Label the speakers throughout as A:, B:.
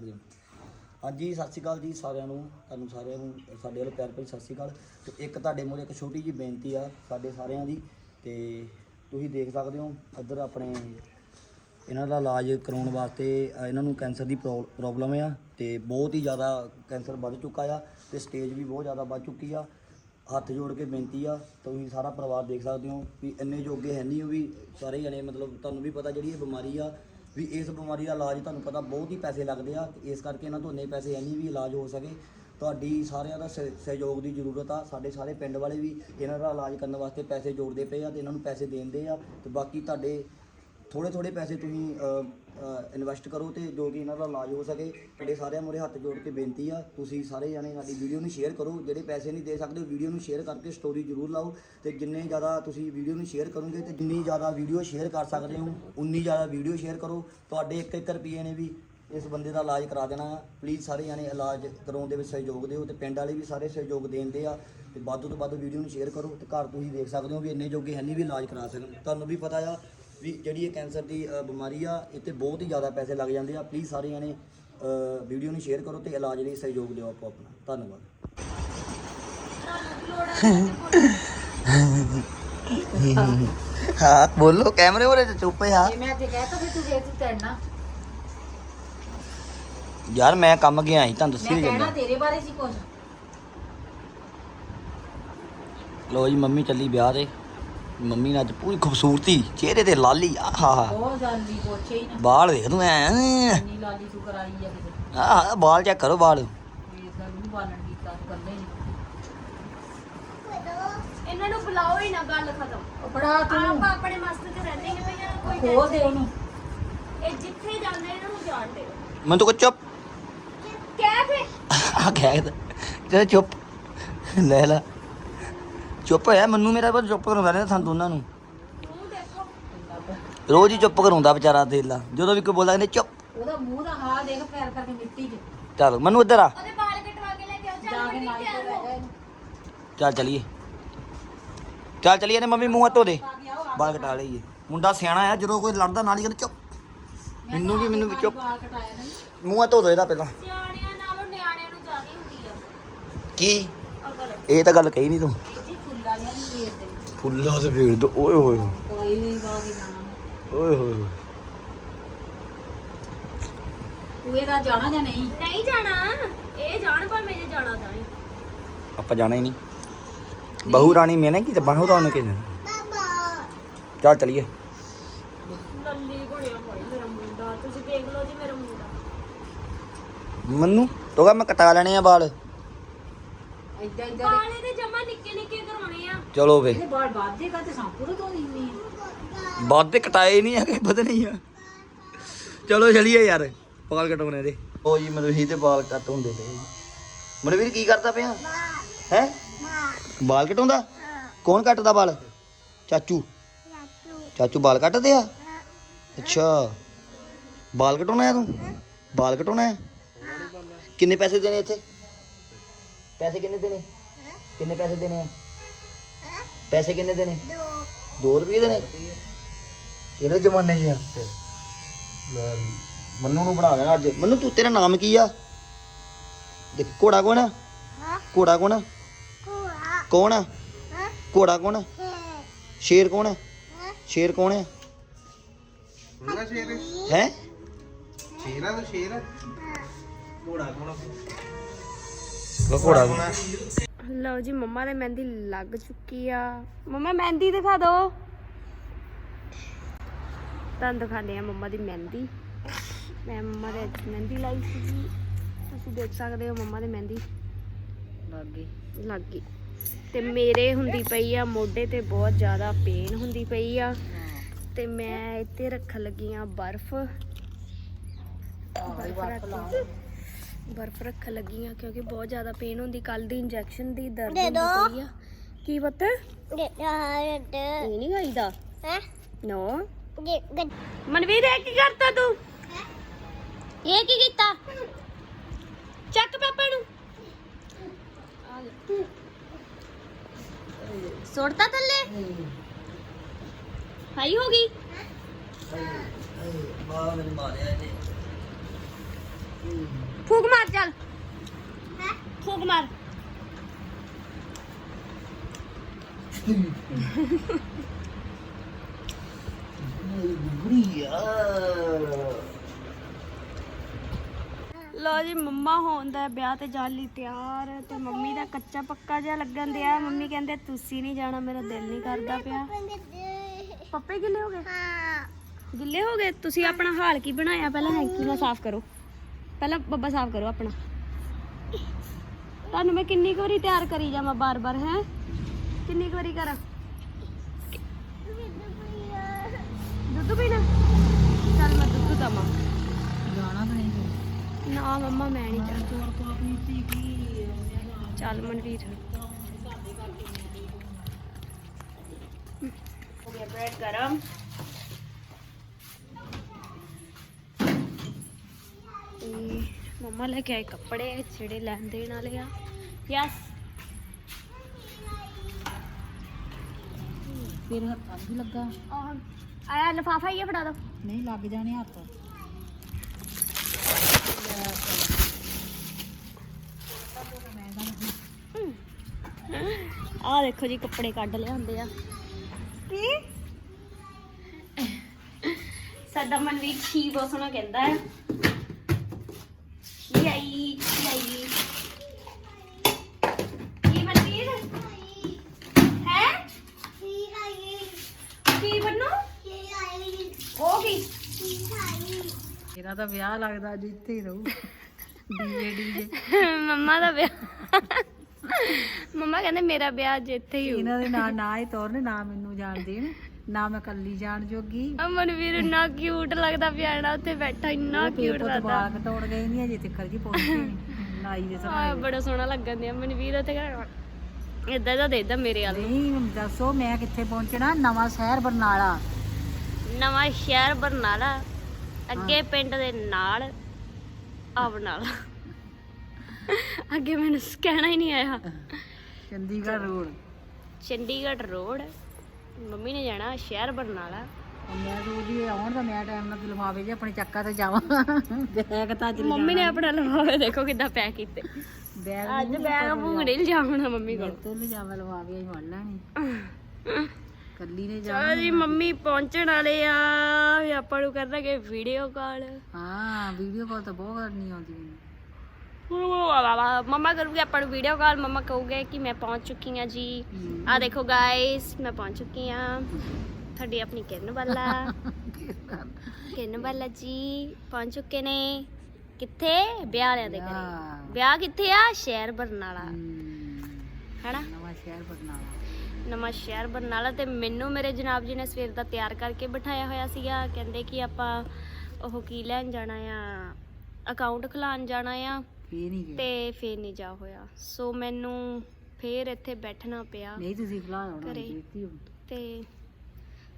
A: ਕਰ ਦਿਓ ਹਾਂਜੀ, ਸਤਿ ਸ਼੍ਰੀ ਅਕਾਲ ਜੀ ਸਾਰਿਆਂ ਨੂੰ, ਤੁਹਾਨੂੰ ਸਾਰਿਆਂ ਨੂੰ, ਸਾਡੇ ਵੱਲੋਂ ਪਿਆਰ ਭਰੀ ਸਤਿ ਸ਼੍ਰੀ ਅਕਾਲ। ਤੇ ਇੱਕ ਤੁਹਾਡੇ ਮੂਹਰੇ ਇੱਕ ਛੋਟੀ ਜੀ ਬੇਨਤੀ ਆ ਸਾਡੇ ਸਾਰਿਆਂ ਦੀ, ਤੇ ਤੁਸੀਂ ਦੇਖ ਸਕਦੇ ਹੋ, ਇੱਧਰ ਆਪਣੇ ਇਹਨਾਂ ਦਾ ਇਲਾਜ ਕਰਾਉਣ ਵਾਸਤੇ ਇਹਨਾਂ ਨੂੰ ਕੈਂਸਰ ਦੀ ਪ੍ਰੋਬਲਮ ਆ, ਤੇ ਬਹੁਤ ਹੀ ਜ਼ਿਆਦਾ ਕੈਂਸਰ ਵੱਧ ਚੁੱਕਾ ਆ, ਤੇ ਸਟੇਜ ਵੀ ਬਹੁਤ ਜ਼ਿਆਦਾ ਵੱਧ ਚੁੱਕੀ ਆ। ਹੱਥ ਜੋੜ ਕੇ ਬੇਨਤੀ ਆ, ਤੁਸੀਂ ਸਾਰਾ ਪਰਿਵਾਰ ਦੇਖ ਸਕਦੇ ਹੋ, ਵੀ ਇੰਨੇ ਜੋਗੇ ਹੈ ਨਹੀਂ ਉਹ ਵੀ, ਸਾਰੇ ਜਣੇ ਮਤਲਬ ਤੁਹਾਨੂੰ ਵੀ ਪਤਾ ਜਿਹੜੀ ਇਹ ਬਿਮਾਰੀ ਆ ਵੀ ਇਸ ਬਿਮਾਰੀ ਦਾ ਇਲਾਜ ਤੁਹਾਨੂੰ ਪਤਾ ਬਹੁਤ ਹੀ ਪੈਸੇ ਲੱਗਦੇ ਆ ਇਸ ਕਰਕੇ ਇਹਨਾਂ ਤੋਂ ਇੰਨੇ ਪੈਸੇ ਹੈ ਵੀ ਇਲਾਜ ਹੋ ਸਕੇ। ਤੁਹਾਡੀ ਸਾਰਿਆਂ ਦਾ ਸਹਿ- ਸਹਿਯੋਗ ਦੀ ਜ਼ਰੂਰਤ ਆ, ਸਾਡੇ ਸਾਰੇ ਪਿੰਡ ਵਾਲੇ ਵੀ ਇਹਨਾਂ ਦਾ ਇਲਾਜ ਕਰਨ ਵਾਸਤੇ ਪੈਸੇ ਜੋੜਦੇ ਪਏ ਆ ਤੇ ਇਹਨਾਂ ਨੂੰ ਪੈਸੇ ਦੇਣਦੇ ਆ। ਤੇ ਬਾਕੀ ਤੁਹਾਡੇ ਥੋੜੇ ਥੋੜੇ ਪੈਸੇ ਤੁਸੀਂ ਇਨਵੈਸਟ ਕਰੋ ਤੇ ਜੋ ਕਿ ਇਹਨਾਂ ਦਾ ਇਲਾਜ ਹੋ ਸਕੇ। ਤੁਹਾਡੇ ਸਾਰਿਆਂ ਮੂਹਰੇ ਹੱਥ ਜੋੜ ਕੇ ਬੇਨਤੀ ਆ, ਤੁਸੀਂ ਸਾਰੇ ਜਾਣੇ ਸਾਡੀ ਵੀਡੀਓ ਨੂੰ ਸ਼ੇਅਰ ਕਰੋ। ਜਿਹੜੇ ਪੈਸੇ ਨਹੀਂ ਦੇ ਸਕਦੇ ਵੀਡੀਓ ਨੂੰ ਸ਼ੇਅਰ ਕਰਕੇ ਸਟੋਰੀ ਜ਼ਰੂਰ ਲਾਓ। ਤੇ ਜਿੰਨੇ ਜ਼ਿਆਦਾ ਤੁਸੀਂ ਵੀਡੀਓ ਨੂੰ ਸ਼ੇਅਰ ਕਰੋਗੇ ਤੇ ਜਿੰਨੀ ਜ਼ਿਆਦਾ ਵੀਡੀਓ ਸ਼ੇਅਰ ਕਰ ਸਕਦੇ ਹੋ, ਉਨੀ ਜ਼ਿਆਦਾ ਵੀਡੀਓ ਸ਼ੇਅਰ ਕਰੋ। ਤੁਹਾਡੇ 1-1 ਰੁਪਏ ਨੇ ਵੀ ਇਸ ਬੰਦੇ ਦਾ ਇਲਾਜ ਕਰਾ ਦੇਣਾ ਆ। ਪਲੀਜ਼ ਸਾਰੇ ਜਾਣੇ ਇਲਾਜ ਕਰਾਉਣ ਦੇ ਵਿੱਚ ਸਹਿਯੋਗ ਦਿਓ ਤੇ ਪਿੰਡ ਵਾਲੇ ਵੀ ਸਾਰੇ ਸਹਿਯੋਗ ਦੇਣਦੇ ਆ। ਤੇ ਵੱਧ ਤੋਂ ਵੱਧ ਵੀਡੀਓ ਨੂੰ ਸ਼ੇਅਰ ਕਰੋ ਤੇ ਘਰ ਤੁਸੀਂ ਦੇਖ ਸਕਦੇ ਹੋ ਵੀ ਇੰਨੇ ਜੋਗੇ ਹੈ ਨਹੀਂ ਵੀ ਇਲਾਜ ਕਰਾ ਸਕਣ। ਤੁਹਾਨੂੰ ਵੀ ਪਤਾ ਆ ਵੀ ਜਿਹੜੀ ਇਹ ਕੈਂਸਰ ਦੀ ਅ, ਬਿਮਾਰੀ ਆ ਤੇ ਬਹੁਤ ਹੀ ਜ਼ਿਆਦਾ ਪੈਸੇ ਲੱਗ ਜਾਂਦੇ ਆ। ਪਲੀਜ਼ ਸਾਰੇ ਜਣੇ ਅ, ਵੀਡੀਓ ਨੂੰ ਸ਼ੇਅਰ ਕਰੋ ਤੇ ਇਲਾਜ ਲਈ ਸਹਿਯੋਗ ਦਿਓ ਆਪੋ ਆਪਣਾ। ਧੰਨਵਾਦ। ਹਾਂ ਬੋਲੋ ਕੈਮਰੇ ਉਰੇ ਤੇ ਚੁੱਪ ਆ
B: ਜੇ ਮੈਂ ਤੇ ਕਹਿਤਾ ਵੀ ਤੂੰ ਵੇਚ ਤੜਨਾ
A: ਯਾਰ ਮੈਂ ਕੰਮ ਗਿਆ ਸੀ ਤੁਹਾਨੂੰ ਦੱਸੀ
B: ਮੈਂ
A: ਨਹੀਂ
B: ਕਹਿਣਾ
A: ਜਾਂਦਾ
B: ਤੇਰੇ ਬਾਰੇ ਸੀ ਕੁਝ
A: ਲੋ ਜੀ ਮੰਮੀ ਚੱਲੀ ਵਿਆਹ ਤੇ। ਮੰਮੀ ਨੇ ਅੱਜ ਪੂਰੀ ਖੂਬਸੂਰਤੀ ਚਿਹਰੇ ਤੇ ਲਾਲੀ ਆਹਾ।
B: ਬਹੁਤ ਜਾਂਦੀ ਪੁੱਛੇ ਹੀ ਨਾ।
A: ਬਾਲ ਦੇਖ ਤੂੰ ਐ।
B: ਇੰਨੀ ਲਾਲੀ ਤੂੰ ਕਰਾਈ ਆ ਕਿਤੇ।
A: ਆਹ ਬਾਲ ਚੈੱਕ ਕਰੋ ਬਾਲ
B: ਇਹ ਤਾਂ ਨਹੀਂ ਬਾਲਣ ਕੀਤਾ ਕਰਦੇ ਨਹੀਂ
C: ਇਹਨਾਂ ਨੂੰ ਬੁਲਾਓ ਹੀ ਨਾ ਗੱਲ ਖਤਮ।
B: ਬੜਾ
C: ਆਪ
B: ਤੂੰ।
C: ਆਪਣੇ ਮਸਤ ਚ ਰਹਿੰਦੇ ਇਹਨਾਂ ਨੂੰ ਕੋਈ
B: ਖੋਲ ਦੇ ਉਹਨੂੰ।
C: ਇਹ ਜਿੱਥੇ ਜਾਂਦੇ ਇਹਨਾਂ ਨੂੰ ਜਾਣ ਦਿਓ।
A: ਮੈਨੂੰ ਤਾਂ ਕੋ ਚੁੱਪ।
C: ਕਹਿ ਫੇ
A: ਆ ਕਹਿ ਤੇ। ਚੁੱਪ। ਲੈ ਲੈ। ਚੁੱਪ ਹੋਇਆ ਮੈਨੂੰ ਮੇਰਾ ਬਸ ਚੁੱਪ ਕਰਾਉਂਦਾ ਰਹਿੰਦਾ ਸਾਨੂੰ ਦੋਨਾਂ ਨੂੰ।
C: ਤੂੰ ਦੇਖੋ
A: ਰੋਜ਼ ਹੀ ਚੁੱਪ ਕਰਾਉਂਦਾ ਵਿਚਾਰਾ ਦੇਲਾ ਜਦੋਂ ਵੀ ਕੋਈ ਬੋਲਦਾ ਕਹਿੰਦੇ ਚੁੱਪ।
B: ਉਹਦਾ ਮੂੰਹ ਦਾ ਹਾਲ ਦੇਖ ਪੈਰ ਕਰਕੇ ਮਿੱਟੀ 'ਚ।
A: ਚੱਲ ਮੈਨੂੰ ਇੱਧਰ ਆ।
C: ਉਹਦੇ ਵਾਲ ਕਟਵਾ ਕੇ ਲੈ ਕੇ ਆਓ
B: ਜਾ
C: ਚੱਲ
B: ਕੇ ਜਾ
A: ਚੱਲ ਚਲੀਏ। ਚੱਲ ਚਲੀਏ ਨੇ ਮੰਮੀ ਮੂੰਹ ਹੱਥ ਧੋ ਦੇ ਬਾਲ ਕਟਾ ਲਈਏ। ਮੁੰਡਾ ਸਿਆਣਾ ਆ ਜਦੋਂ ਕੋਈ ਲੜਦਾ ਨਾਲ ਹੀ ਕਹਿੰਦਾ ਚੁੱਪ। ਮੈਨੂੰ ਵੀ ਮੈਨੂੰ ਵੀ ਚੁੱਪ। ਮੂੰਹ ਹੱਥ ਧੋ ਦੋ ਇਹਦਾ ਪਹਿਲਾਂ।
C: ਸਿਆਣਿਆਂ ਨਾਲੋਂ ਨਿਆਣਿਆਂ ਨੂੰ ਜ਼ਿਆਦਾ ਹੁੰਦੀ ਆ।
A: ਕੀ? ਇਹ ਤਾਂ ਗੱਲ ਕਹੀ ਨਹੀਂ ਤੂੰ।
B: ਫੁੱਲਾਂ
A: ਤੇ ਫੇਰ ਦੋ ਓਏ ਹੋਏ
B: ਕੋਈ ਨਹੀਂ ਬਾਗੀ ਜਾਣਾ।
A: ਓਏ ਹੋਏ
B: ਤੂੰ ਇਹਦਾ ਜਾਣਾ ਜਾਂ ਨਹੀਂ?
C: ਨਹੀਂ ਜਾਣਾ। ਇਹ ਜਾਣ ਭਾਵੇਂ ਜੇ ਜਾਣਾ ਜਾਏ
A: ਆਪਾਂ ਜਾਣਾ ਹੀ ਨਹੀਂ। ਬਹੂ ਰਾਣੀ ਮੈਨੇ ਕੀ ਤੇ ਬਹੂ ਰਾਣੀ ਕਿਹਨੇ ਚੱਲ ਚਲੀਏ।
C: ਲੱਲੀ ਬਣਿਆ ਹੋਇਆ ਮੇਰਾ ਮੁੰਡਾ। ਤੁਸੀਂ ਦੇਖ ਲਓ ਜੀ ਮੇਰਾ ਮੁੰਡਾ।
A: ਮੰਨੂ ਤੋਗਾ ਮੈਂ ਕਟਾ ਲੈਣੇ ਆ ਵਾਲ।
B: ਏਦਾਂ ਏਦਾਂ ਦੇ-
C: ਵਾਲ ਇਹਦੇ ਜਮਾ ਨਿੱਕੇ ਨਿੱਕੇ ਕਰਾਉਣੇ ਆ।
A: ਚਲੋ ਵੇ।
B: ਇਹਦੇ ਬਾਲ ਬਾਦੇ ਕਾ ਤੇ ਸੰਪੂਰ ਤੋਂ ਨਹੀਂ ਨਹੀਂ
A: ਬਾਦ ਦੇ ਕਟਾਏ ਨਹੀਂ ਹੈਗੇ ਪਤਾ ਨਹੀਂ ਆ। ਚਲੋ ਚਲੀਏ ਯਾਰ ਵਾਲ ਕਟਾਉਣੇ ਦੇ ਉਹ ਜੀ ਮਨਵੀਰ ਤੇ ਵਾਲ ਕੱਟ ਹੁੰਦੇ ਤੇ ਮਨਵੀਰ ਕੀ ਕਰਦਾ ਪਿਆ? ਹੈ? ਵਾਲ ਕਟਾਉਂਦਾ? ਕੌਣ ਕੱਟਦਾ ਵਾਲ? ਚਾਚੂ? ਚਾਚੂ ਵਾਲ ਕੱਟਦੇ ਆ? ਅੱਛਾ। ਵਾਲ ਕਟਾਉਣਾ ਹੈ ਤੂੰ? ਵਾਲ ਕਟਾਉਣਾ ਹੈ? ਕਿੰਨੇ ਪੈਸੇ ਦੇਣੇ ਇੱਥੇ? ਪੈਸੇ ਕਿੰਨੇ ਦੇਣੇ? ਕਿੰਨੇ ਪੈਸੇ ਦੇਣੇ ਆ? ਪੈਸੇ ਕਿੰਨੇ ਦੇਣੇ? 2 ਰੁਪਏ ਦੇਣੇ? ਕਿਹੜੇ ਜ਼ਮਾਨੇ 'ਚ ਆ? ਲੈ ਮੰਨੂ ਨੂੰ ਬਣਾ ਦੇਣਾ ਅੱਜ। ਮੰਨੂ ਤੂੰ ਤੇਰਾ ਨਾਮ ਕੀ ਆ? ਦੇਖ ਘੋੜਾ ਕੌਣ ਆ? ਘੋੜਾ ਕੌਣ ਆ? ਕੌਣ ਆ? ਘੋੜਾ ਕੌਣ ਆ? ਸ਼ੇਰ ਕੌਣ ਆ? ਸ਼ੇਰ ਕੌਣ ਆ?
D: ਪੂਰਾ ਸ਼ੇਰ।
A: ਹੈ।
D: ਸ਼ੇਰ ਆ ਤਾਂ ਸ਼ੇਰ। ਆ ਘੋੜਾ ਕੋਣਾ
A: ਘੋੜਾ।
C: ਲਓ ਜੀ ਮੰਮਾ ਦੇ ਮਹਿੰਦੀ ਲੱਗ ਚੁੱਕੀ ਆ। ਮੰਮਾ ਮਹਿੰਦੀ ਦਿਖਾ ਦਿਓ ਤੁਹਾਨੂੰ ਦਿਖਾਉਂਦੇ ਆ ਮੰਮਾ ਦੀ ਮਹਿੰਦੀ। ਮੈਂ ਮੰਮਾ ਦੇ ਅੱਜ ਮਹਿੰਦੀ ਲਾਈ ਸੀ ਤੁਸੀਂ ਦੇਖ ਸਕਦੇ ਹੋ ਮੰਮਾ ਦੇ ਮਹਿੰਦੀ।
B: ਲੱਗੇ
C: ਲੱਗ ਗਈ। ਤੇ ਮੇਰੇ ਹੁੰਦੀ ਪਈ ਆ ਮੋਢੇ ਤੇ ਬਹੁਤ ਜ਼ਿਆਦਾ ਪੇਨ ਹੁੰਦੀ ਪਈ ਆ। ਤੇ ਮੈਂ ਇੱਥੇ ਰੱਖਣ ਲੱਗੀ ਆ ਬਰਫ਼। ਬਰਫ਼ ਰੱਖ- ਬਰਫ਼ ਰੱਖਣ ਲੱਗੀ ਆ ਕਿਉਂਕਿ ਬਹੁਤ ਜ਼ਿਆਦਾ ਪੇਨ ਹੁੰਦੀ ਕੱਲ ਦੀ ਇੰਜੈਕਸ਼ਨ ਦੀ ਦਰਦ ਹੁੰਦੀ ਪਈ ਆ। ਕੀ ਪੁੱਤ? ਇਹ ਨਹੀਂ ਖਾਈਦਾ ਨੋ। ਮਨਵੀਰ ਇਹ ਕੀ ਕਰਤਾ ਤੂੰ? ਇਹ ਕੀ ਕੀਤਾ? ਚੱਕ ਪਾਪਾ ਨੂੰ। ਸੁੱਟਤਾ ਥੱਲੇ? ਹਾਈ ਹੋ ਗਈ।
A: ਬਾਹ ਮੈਨੂੰ ਮਾਰਿਆ ਇਹਨੇ।
C: ਫੂਕ ਮਾਰ ਚੱਲ। ਫੂਕ ਮਾਰ। ਲੋ ਜੀ ਮੰਮਾ ਹੋਣ ਦਾ ਵਿਆਹ ਤੇ ਜਾਣ ਲਈ ਤਿਆਰ ਤੇ ਮੰਮੀ ਦਾ ਕੱਚਾ ਪੱਕਾ ਜਿਹਾ ਲੱਗਣ ਦਿਆ। ਮੰਮੀ ਕਹਿੰਦੇ ਤੁਸੀਂ ਨਹੀਂ ਜਾਣਾ ਮੇਰਾ ਦਿਲ ਨਹੀਂ ਕਰਦਾ ਪਿਆ। ਪੱਪੇ ਗਿੱਲੇ ਹੋ ਗਏ? ਗਿੱਲੇ ਹੋ ਗਏ? ਤੁਸੀਂ ਆਪਣਾ ਹਾਲ ਕੀ ਬਣਾਇਆ? ਪਹਿਲਾਂ ਹੈਂਕੀ ਨਾਲ ਸਾਫ਼ ਕਰੋ। ਪਹਿਲਾਂ ਬੱਬਾ ਸਾਫ਼ ਕਰੋ ਆਪਣਾ। ਤੁਹਾਨੂੰ ਮੈਂ ਕਿੰਨੀ ਕੁ ਵਾਰੀ ਤਿਆਰ ਕਰੀ ਜਾਵਾਂ ਬਾਰ-ਬਾਰ ਹੈ? ਕਿੰਨੀ ਕੁ ਵਾਰੀ ਕਰਾਂ? ਦੁੱਧ ਪੀਣਾ? ਚੱਲ ਮੈਂ ਦੁੱਧ ਦਵਾਂ।
B: ਜਾਣਾ ਤਾਂ ਨਹੀਂ
C: ਨਾ ਮੰਮਾ ਮੈਂ ਨਹੀਂ ਚਾਹਤੀ ਚੱਲ ਮਨਵੀਰ। ਹੋ ਗਿਆ ਬ੍ਰੈਡ ਗਰਮ। ਤੇ ਮੰਮਾ ਲੈ ਕੇ ਆਏ ਕੱਪੜੇ ਜਿਹੜੇ ਲੈਣ ਦੇਣ ਵਾਲੇ ਆ। ਯਸ।
B: ਫਿਰ ਹੱਥਾਂ ਵੀ ਲੱਗਾ।
C: ਆਇਆ ਲਫਾਫਾ ਹੀ ਫੜਾ ਦੋ।
B: ਨਹੀਂ ਲੱਗ ਜਾਣੇ ਹੱਥ।
C: ਆ ਦੇਖੋ ਜੀ ਕੱਪੜੇ ਕੱਢ ਲਿਆਂਦੇ ਆ। ਕੀ? ਸਾਡਾ ਮਨਵੀਰ ਛੀ ਬਹੁਤ ਸੋਹਣਾ ਕਹਿੰਦਾ ਹੈ ਛੀ ਆਈ ਛੀ ਆਈ ਕੀ ਮਨਵੀਰ ਹੈ ਕੀ ਬਣੂ ਉਹ ਕੀ
B: ਮੇਰਾ ਤਾਂ ਵਿਆਹ ਲੱਗਦਾ ਅੱਜ ਇੱਥੇ ਹੀ ਰਹੂ। DJ DJ.
C: ਮੰਮਾ ਦਾ ਵਿਆਹ। ਮੰਮਾ ਕਹਿੰਦੇ ਮੇਰਾ ਵਿਆਹ ਅੱਜ ਇੱਥੇ ਹੀ ਹੋਊ।
B: ਇਹਨਾਂ ਦੇ ਨਾਲ ਨਾ ਹੀ ਤੋਰਨ ਨਾ ਮੈਨੂੰ ਜਾਣ ਦੇਣ। ਨਾ ਮੈਂ ਕੱਲੀ ਜਾਣ ਜੋਗੀ।
C: ਮਨਵੀਰ ਇੰਨਾ ਕਿਊਟ ਲੱਗਦਾ ਪਿਆ ਨਾ ਉੱਥੇ ਬੈਠਾ ਇੰਨਾ ਕਿਊਟ ਲੱਗਦਾ।
B: ਬਾਲ ਕਟੋੜ ਗਏ ਨਹੀਂ ਅਜੇ ਤੱਕ ਜੀ ਪਹੁੰਚੇ ਨੀ। ਨਾਈ ਦੇ
C: ਆ
B: ਸਮਾਂ
C: ਬੜਾ ਸੋਹਣਾ ਲੱਗਣ ਦਿਆ। ਮਨਵੀਰ ਉੱਥੇ ਇਦਾਂ ਦਾ ਦੇਦਾ ਮੇਰੇ ਵੱਲ
B: ਨਹੀਂ ਦੱਸੋ ਮੈਂ ਕਿੱਥੇ ਪਹੁੰਚਣਾ? ਨਵਾਂ ਸ਼ਹਿਰ ਬਰਨਾਲਾ।
C: ਨਵਾਂ ਸ਼ਹਿਰ ਬਰਨਾਲਾ। ਅੱਗੇ ਪਿੰਡ ਦੇ ਨਾਲ ਆ ਬਰਨਾਲਾ ਅੱਗੇ ਮੈਨੂੰ ਕਹਿਣਾ ਹੀ ਨਹੀਂ ਆਇਆ।
B: Chandigarh road.
C: Chandigarh road. Mummy ਨੇ ਜਾਣਾ ਸ਼ਹਿਰ ਬਰਨਾਲਾ
B: ਮੈਂ ਰੋਦੀ ਆਉਣ ਤਾਂ ਮੈਂ ਟਾਈਮ ਨਾਲ ਲਵਾਵੇ ਜੇ ਆਪਣੇ ਚੱਕਾ ਤੇ ਜਾਵਾਂ। ਬੈਗ ਤਾਂ ਅੱਜ
C: ਮੰਮੀ ਨੇ ਆਪਣਾ ਲਵਾਵੇ ਦੇਖੋ ਕਿੱਦਾਂ ਪੈਕ ਕੀਤੇ।
B: ਬੈਗ
C: ਅੱਜ ਬੈਗ ਭੂੰਗੜੇ ਲਿਜਾਉਣਾ ਮੰਮੀ ਕੋਲ।
B: ਤੋਂ ਲਿਜਾਵਾਂ ਲਵਾਵੇ ਅਸੀਂ ਫੜ ਲੈਣੀ। ਕੱਲੀ ਨੇ ਜਾ
C: ਚਲੋ ਜੀ ਮੰਮੀ ਪਹੁੰਚਣ ਵਾਲੇ ਆ। ਵੀ ਆਪਾਂ ਨੂੰ ਕਰਨਗੇ ਵੀਡੀਓ ਕਾਲ
B: ਹਾਂ ਵੀਡੀਓ ਕਾਲ ਤਾਂ ਬਹੁਤ ਕਰਨੀ ਆਉਂਦੀ ਮੈਨੂੰ।
C: ਮੰਮਾ ਕਰੂਗੇ ਆਪਾਂ ਨੂੰ ਵੀਡੀਓ ਕਾਲ ਮੰਮਾ ਕਹੂਗੇ ਕਿ ਮੈਂ ਪਹੁੰਚ ਚੁੱਕੀ ਹਾਂ ਜੀ। ਆ ਦੇਖੋ ਗਾਇਸ ਮੈਂ ਪਹੁੰਚ ਚੁੱਕੀ ਹਾਂ। ਤੁਹਾਡੀ ਆਪਣੀ ਕਿਰਨ ਵਾਲਾ ਕਿਰਨ ਵਾਲਾ ਜੀ ਪਹੁੰਚ ਚੁੱਕੇ ਨੇ। ਕਿੱਥੇ? ਵਿਆਹ ਵਾਲਿਆਂ ਦੇ ਘਰੇ। ਵਿਆਹ। ਕਿੱਥੇ ਆ? ਸ਼ਹਿਰ ਬਰਨਾਲਾ। ਹੈਨਾ?
B: ਨਵਾਂ ਸ਼ਹਿਰ ਬਰਨਾਲਾ।
C: ਨਵਾਂ ਸ਼ਹਿਰ ਬਰਨਾਲਾ ਤੇ ਮੈਨੂੰ ਮੇਰੇ ਜਨਾਬ ਜੀ ਨੇ ਸਵੇਰ ਦਾ ਤਿਆਰ ਕਰਕੇ ਬਿਠਾਇਆ ਹੋਇਆ ਸੀਗਾ। ਕਹਿੰਦੇ ਕਿ ਆਪਾਂ ਉਹ ਕੀ ਲੈਣ ਜਾਣਾ ਆ? ਅਕਾਊਂਟ ਖੁਲਾਉਣ ਜਾਣਾ ਆ।
B: ਫੇਰ ਨਹੀਂ ਗਏ
C: ਤੇ ਫੇਰ ਨਹੀਂ ਜਾ ਹੋਇਆ। ਸੋ ਮੈਨੂੰ ਫੇਰ ਇੱਥੇ ਬੈਠਣਾ ਪਿਆ।
B: ਨਹੀਂ ਤੁਸੀਂ ਖਲਾ ਹੋਣਾ
C: ਘਰੇ।
B: ਹੁਣ।
C: ਤੇ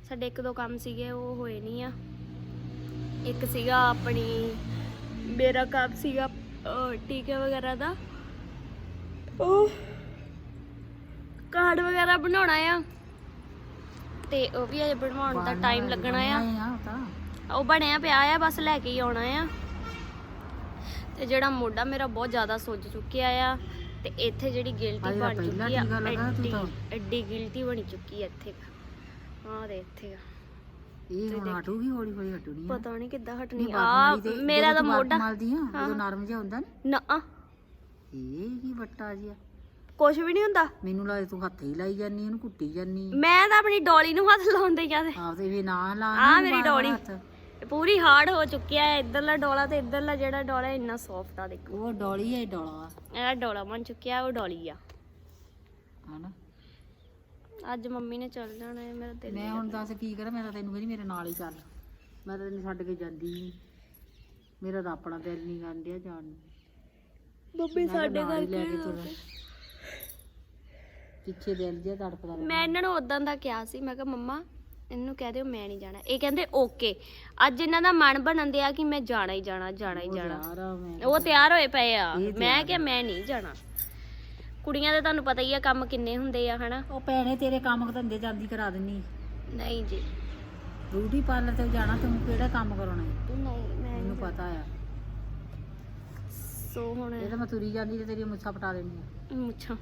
C: ਸਾਡੇ ਇੱਕ ਦੋ ਕੰਮ ਸੀਗੇ ਉਹ ਹੋਏ ਨਹੀਂ ਆ। ਇੱਕ ਸੀਗਾ ਆਪਣੀ ਮੇਰਾ ਕੰਮ ਸੀਗਾ ਅਹ, ਟੀਕੇ ਵਗੈਰਾ ਦਾ। ਉਹ ਕਾਰਡ ਵਗੈਰਾ ਬਣਾਉਣਾ ਆ। ਤੇ ਉਹ ਵੀ ਅਜੇ ਬਣਵਾਉਣ ਦਾ ਟਾਈਮ ਲੱਗਣਾ ਆ।
B: ਉਹ
C: ਬਣਿਆ ਪਿਆ ਆ ਬਸ ਲੈ ਕੇ ਹੀ ਆਉਣਾ ਆ। ਤੇ ਜਿਹੜਾ ਮੋਢਾ ਮੇਰਾ ਬਹੁਤ ਜ਼ਿਆਦਾ ਸੁੱਜ ਚੁੱਕਿਆ ਆ। ਤੇ ਇੱਥੇ ਜਿਹੜੀ ਗਿਲਟੀ ਬਣ ਚੁੱਕੀ ਆ ਐਡੀ। ਐਡੀ ਗਿਲਟੀ ਬਣੀ ਚੁੱਕੀ ਆ ਇੱਥੇ। ਹਾਂ ਦੇ ਇੱਥੇ ਆ।
B: ਇਹ ਹੁਣ ਹਟੂਗੀ ਹੌਲੀ ਹੌਲੀ ਹਟੂਣੀ
C: ਪਤਾ ਨਹੀਂ ਕਿੱਦਾਂ ਹਟਣੀ ਆ। ਮੇਰਾ ਤਾਂ ਮੋਢਾ
B: ਮਲਦੀ ਆ ਉਦੋਂ ਨਰਮ ਜਿਹਾ ਹੁੰਦਾ ਨਾ।
C: ਨਾ।
B: ਇਹ ਕੀ ਵੱਟਾ ਜਿਹਾ।
C: ਕੁਝ ਵੀ ਨਹੀਂ ਹੁੰਦਾ।
B: ਮੈਨੂੰ ਲੱਗਦਾ ਤੂੰ ਹੱਥ ਹੀ ਲਾਈ ਜਾਨੀ ਉਹਨੂੰ ਕੁੱਟੀ ਜਾਨੀ
C: ਮੈਂ ਤਾਂ ਆਪਣੀ ਡੋਲੀ ਨੂੰ ਹੱਥ ਲਾਉਂਦੇ ਜਾਂਦੇ
B: ਆਪ ਤੇ ਵੀ ਨਾ ਲਾ
C: ਆ ਮੇਰੀ ਡੋਲੀ।
B: ਹੱਥ।
C: ਪੂਰੀ ਹਾਰਡ ਹੋ ਚੁੱਕਿਆ ਹੈ ਇਧਰਲਾ ਡੋਲਾ ਤੇ ਇਧਰਲਾ ਜਿਹੜਾ ਡੋਲਾ ਇੰਨਾ ਸੌਫਟ ਆ ਦੇਖੋ।
B: ਉਹ ਡੋਲੀ ਹੈ ਡੋਲਾ
C: ਇਹ ਡੋਲਾ ਬਣ ਚੁੱਕਿਆ ਉਹ ਡੋਲੀ ਆ।
B: ਹਨਾ?
C: ਅੱਜ ਮੰਮੀ ਨੇ ਚੱਲ ਜਾਣਾ ਹੈ ਮੇਰਾ ਦਿਲ
B: ਮੈਂ ਹੁਣ ਦੱਸ ਕੀ ਕਰਾਂ ਮੈਂ ਤਾਂ ਤੈਨੂੰ ਕਹਿੰਦੀ ਮੇਰੇ ਨਾਲ ਹੀ ਚੱਲ। ਮੈਂ ਤਾਂ ਤੈਨੂੰ ਛੱਡ ਕੇ ਜਾਂਦੀ ਨਹੀਂ ਮੇਰਾ ਤਾਂ ਆਪਣਾ ਦਿਲ ਨਹੀਂ ਕਰਨ ਡਿਆ ਜਾਣ ਨੂੰ।
C: ਮੰਮੀ ਸਾਡੇ
B: ਨਾਲ ਲੈ ਕੇ ਤੁਰ। ਪਿੱਛੇ ਦਿਲ ਜਿਹਾ ਤੜਪਦਾ ਰਹਿੰਦਾ।
C: ਮੈਂ ਇਹਨਾਂ ਨੂੰ ਉਦਾਂ ਦਾ ਕਿਹਾ ਸੀ ਮੈਂ ਕਿਹਾ ਮੰਮਾ ਇਹਨੂੰ ਕਹਿ ਦਿਓ ਮੈਂ ਨਹੀਂ ਜਾਣਾ। ਇਹ ਕਹਿੰਦੇ ਓਕੇ। ਅੱਜ ਇਹਨਾਂ ਦਾ ਮਨ ਬਣਨ ਦਿਆ ਕਿ ਮੈਂ ਜਾਣਾ ਹੀ ਜਾਣਾ ਜਾਣਾ ਹੀ ਜਾਣਾ।
B: ਯਾਰ ਆ ਮੈਂ।
C: ਉਹ ਤਿਆਰ ਹੋਏ ਪਏ ਆ। ਮੈਂ ਕਿਹਾ ਮੈਂ ਨਹੀਂ ਜਾਣਾ। ਕੁੜੀਆਂ ਦੇ ਤੁਹਾਨੂੰ ਪਤਾ ਹੀ ਆ ਕੰਮ ਕਿੰਨੇ ਹੁੰਦੇ ਆ ਹਨਾ?
B: ਉਹ ਭੈਣੇ ਤੇਰੇ ਕੰਮ ਧੰਦੇ ਜਾਂਦੀ ਕਰਾ ਦਿੰਨੀ।
C: ਨਹੀਂ ਜੀ।
B: ਬਿਊਟੀ ਪਾਰਲਰ ਤੇ ਜਾਣਾ ਤੂੰ ਕਿਹੜਾ ਕੰਮ ਕਰਾਉਣਾ ਹੈ?
C: ਨਹੀਂ ਮੈਂ
B: ਮੈਨੂੰ ਪਤਾ ਆ।
C: ਸੋ ਹੁਣ
B: ਇਹ ਤਾਂ ਮੈਂ ਤੁਰੀ ਜਾਂਦੀ ਤੇ ਤੇਰੀ ਮੁੱਛਾਂ ਪਟਾ ਦੇਣੀਆਂ
C: ਮੁੱਛਾਂ।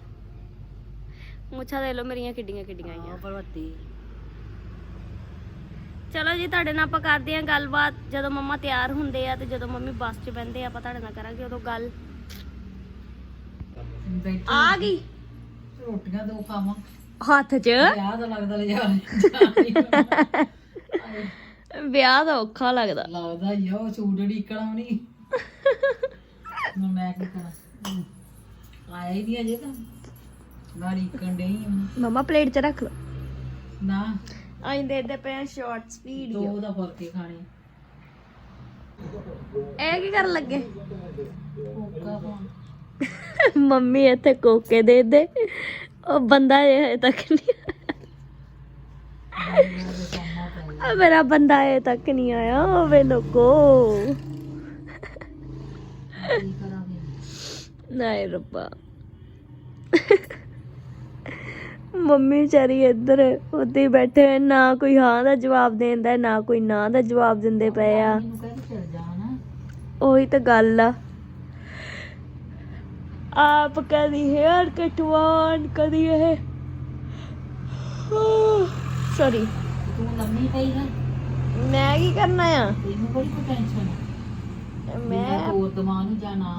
C: ਮੁੱਛਾਂ ਦੇ ਲੋ ਮੇਰੀਆਂ ਕਿੱਡੀਆਂ ਕਿੱਡੀਆਂ ਆਈਆਂ।
B: ਉਹ ਪਰਵਤੀ
C: ਚਲੋ ਜੀ ਤੁਹਾਡੇ ਨਾਲ ਆਪਾਂ ਕਰਦੇ ਆਂ ਗੱਲਬਾਤ। ਜਦੋਂ ਮੰਮਾ ਤਿਆਰ ਹੁੰਦੇ ਆ ਤੇ ਜਦੋਂ ਮੰਮੀ ਬੱਸ 'ਚ ਬਹਿੰਦੇ ਆ ਆਪਾਂ ਤੁਹਾਡੇ ਨਾਲ ਕਰਾਂਗੇ ਉਦੋਂ ਗੱਲ। ਆ ਗਈ।
B: ਰੋਟੀਆਂ ਦੋ ਖਾਵਾਂ।
C: ਹੱਥ 'ਚ?
B: ਵਿਆਹ ਦਾ ਲੱਗਦਾ ਲੈ ਜਾ।
C: ਵਿਆਹ ਦਾ ਔਖਾ ਲੱਗਦਾ।
B: ਲੱਗਦਾ ਯੋ ਸੂਟ ਢੀਕਣਾ ਹੁਣ ਮੈਂ ਕੀ ਕਰਾਂ। ਆਇਆ ਹੀ ਨਹੀਂ ਅਜੇ ਤਾਂ। ਕੰਡੇ
C: ਮੰਮਾ ਪਲੇਟ 'ਚ ਰੱਖ ਲਓ।
B: ਨਾ।
C: ਅਸੀਂ ਦੇਖਦੇ ਪਏ ਆ ਸ਼ਾਰਟਸ ਵੀਡੀਓ
B: ਦੋ ਦਾ ਫੁਲਕੇ ਖਾਣੇ
C: ਇਹ ਕੀ ਕਰਨ ਲੱਗੇ?
B: ਕੋਕਾ ਪਾਉਣ
C: ਮੰਮੀ ਇੱਥੇ ਕੋਕੇ ਦੇ ਦੇ। ਉਹ ਬੰਦਾ ਇਹ ਹਜੇ ਤੱਕ ਨਹੀਂ ਆ ਮੇਰਾ ਬੰਦਾ ਇਹ ਤੱਕ ਨਹੀਂ ਆਇਆ ਓਵੇ ਲੋਕੋ ਨਹੀਂ ਰੱਬਾ। ਮੰਮੀ ਵਿਚਾਰੀ ਇੱਧਰ ਉੱਤੇ ਹੀ ਬੈਠੇ ਹੋਏ, ਨਾ ਕੋਈ ਹਾਂ ਦਾ ਜਵਾਬ ਦੇਂਦਾ ਨਾ ਕੋਈ ਨਾ ਦਾ ਜਵਾਬ ਦਿੰਦੇ ਪਏ ਆ।
B: ਮੈਨੂੰ ਕਹਿੰਦੇ ਚਲ ਜਾ ਨਾ।
C: ਉਹੀ ਤਾਂ ਗੱਲ ਆ। ਆਪ ਕਦੀ ਹੇਅਰ ਕਟਵਾਨ ਕਦੀ ਇਹ। ਸੌਰੀ
B: ਤੂੰ ਲੰਮੀ ਪਈ ਨਾ
C: ਮੈਂ ਕੀ ਕਰਨਾ ਆ?
B: ਤੈਨੂੰ ਬੜੀ ਕੋਈ ਟੈਨਸ਼ਨ ਹੈ
C: ਮੈਂ
B: ਮੈਂ ਤੋਰ ਦਮਾਂ ਨੂੰ ਜਾਣਾ।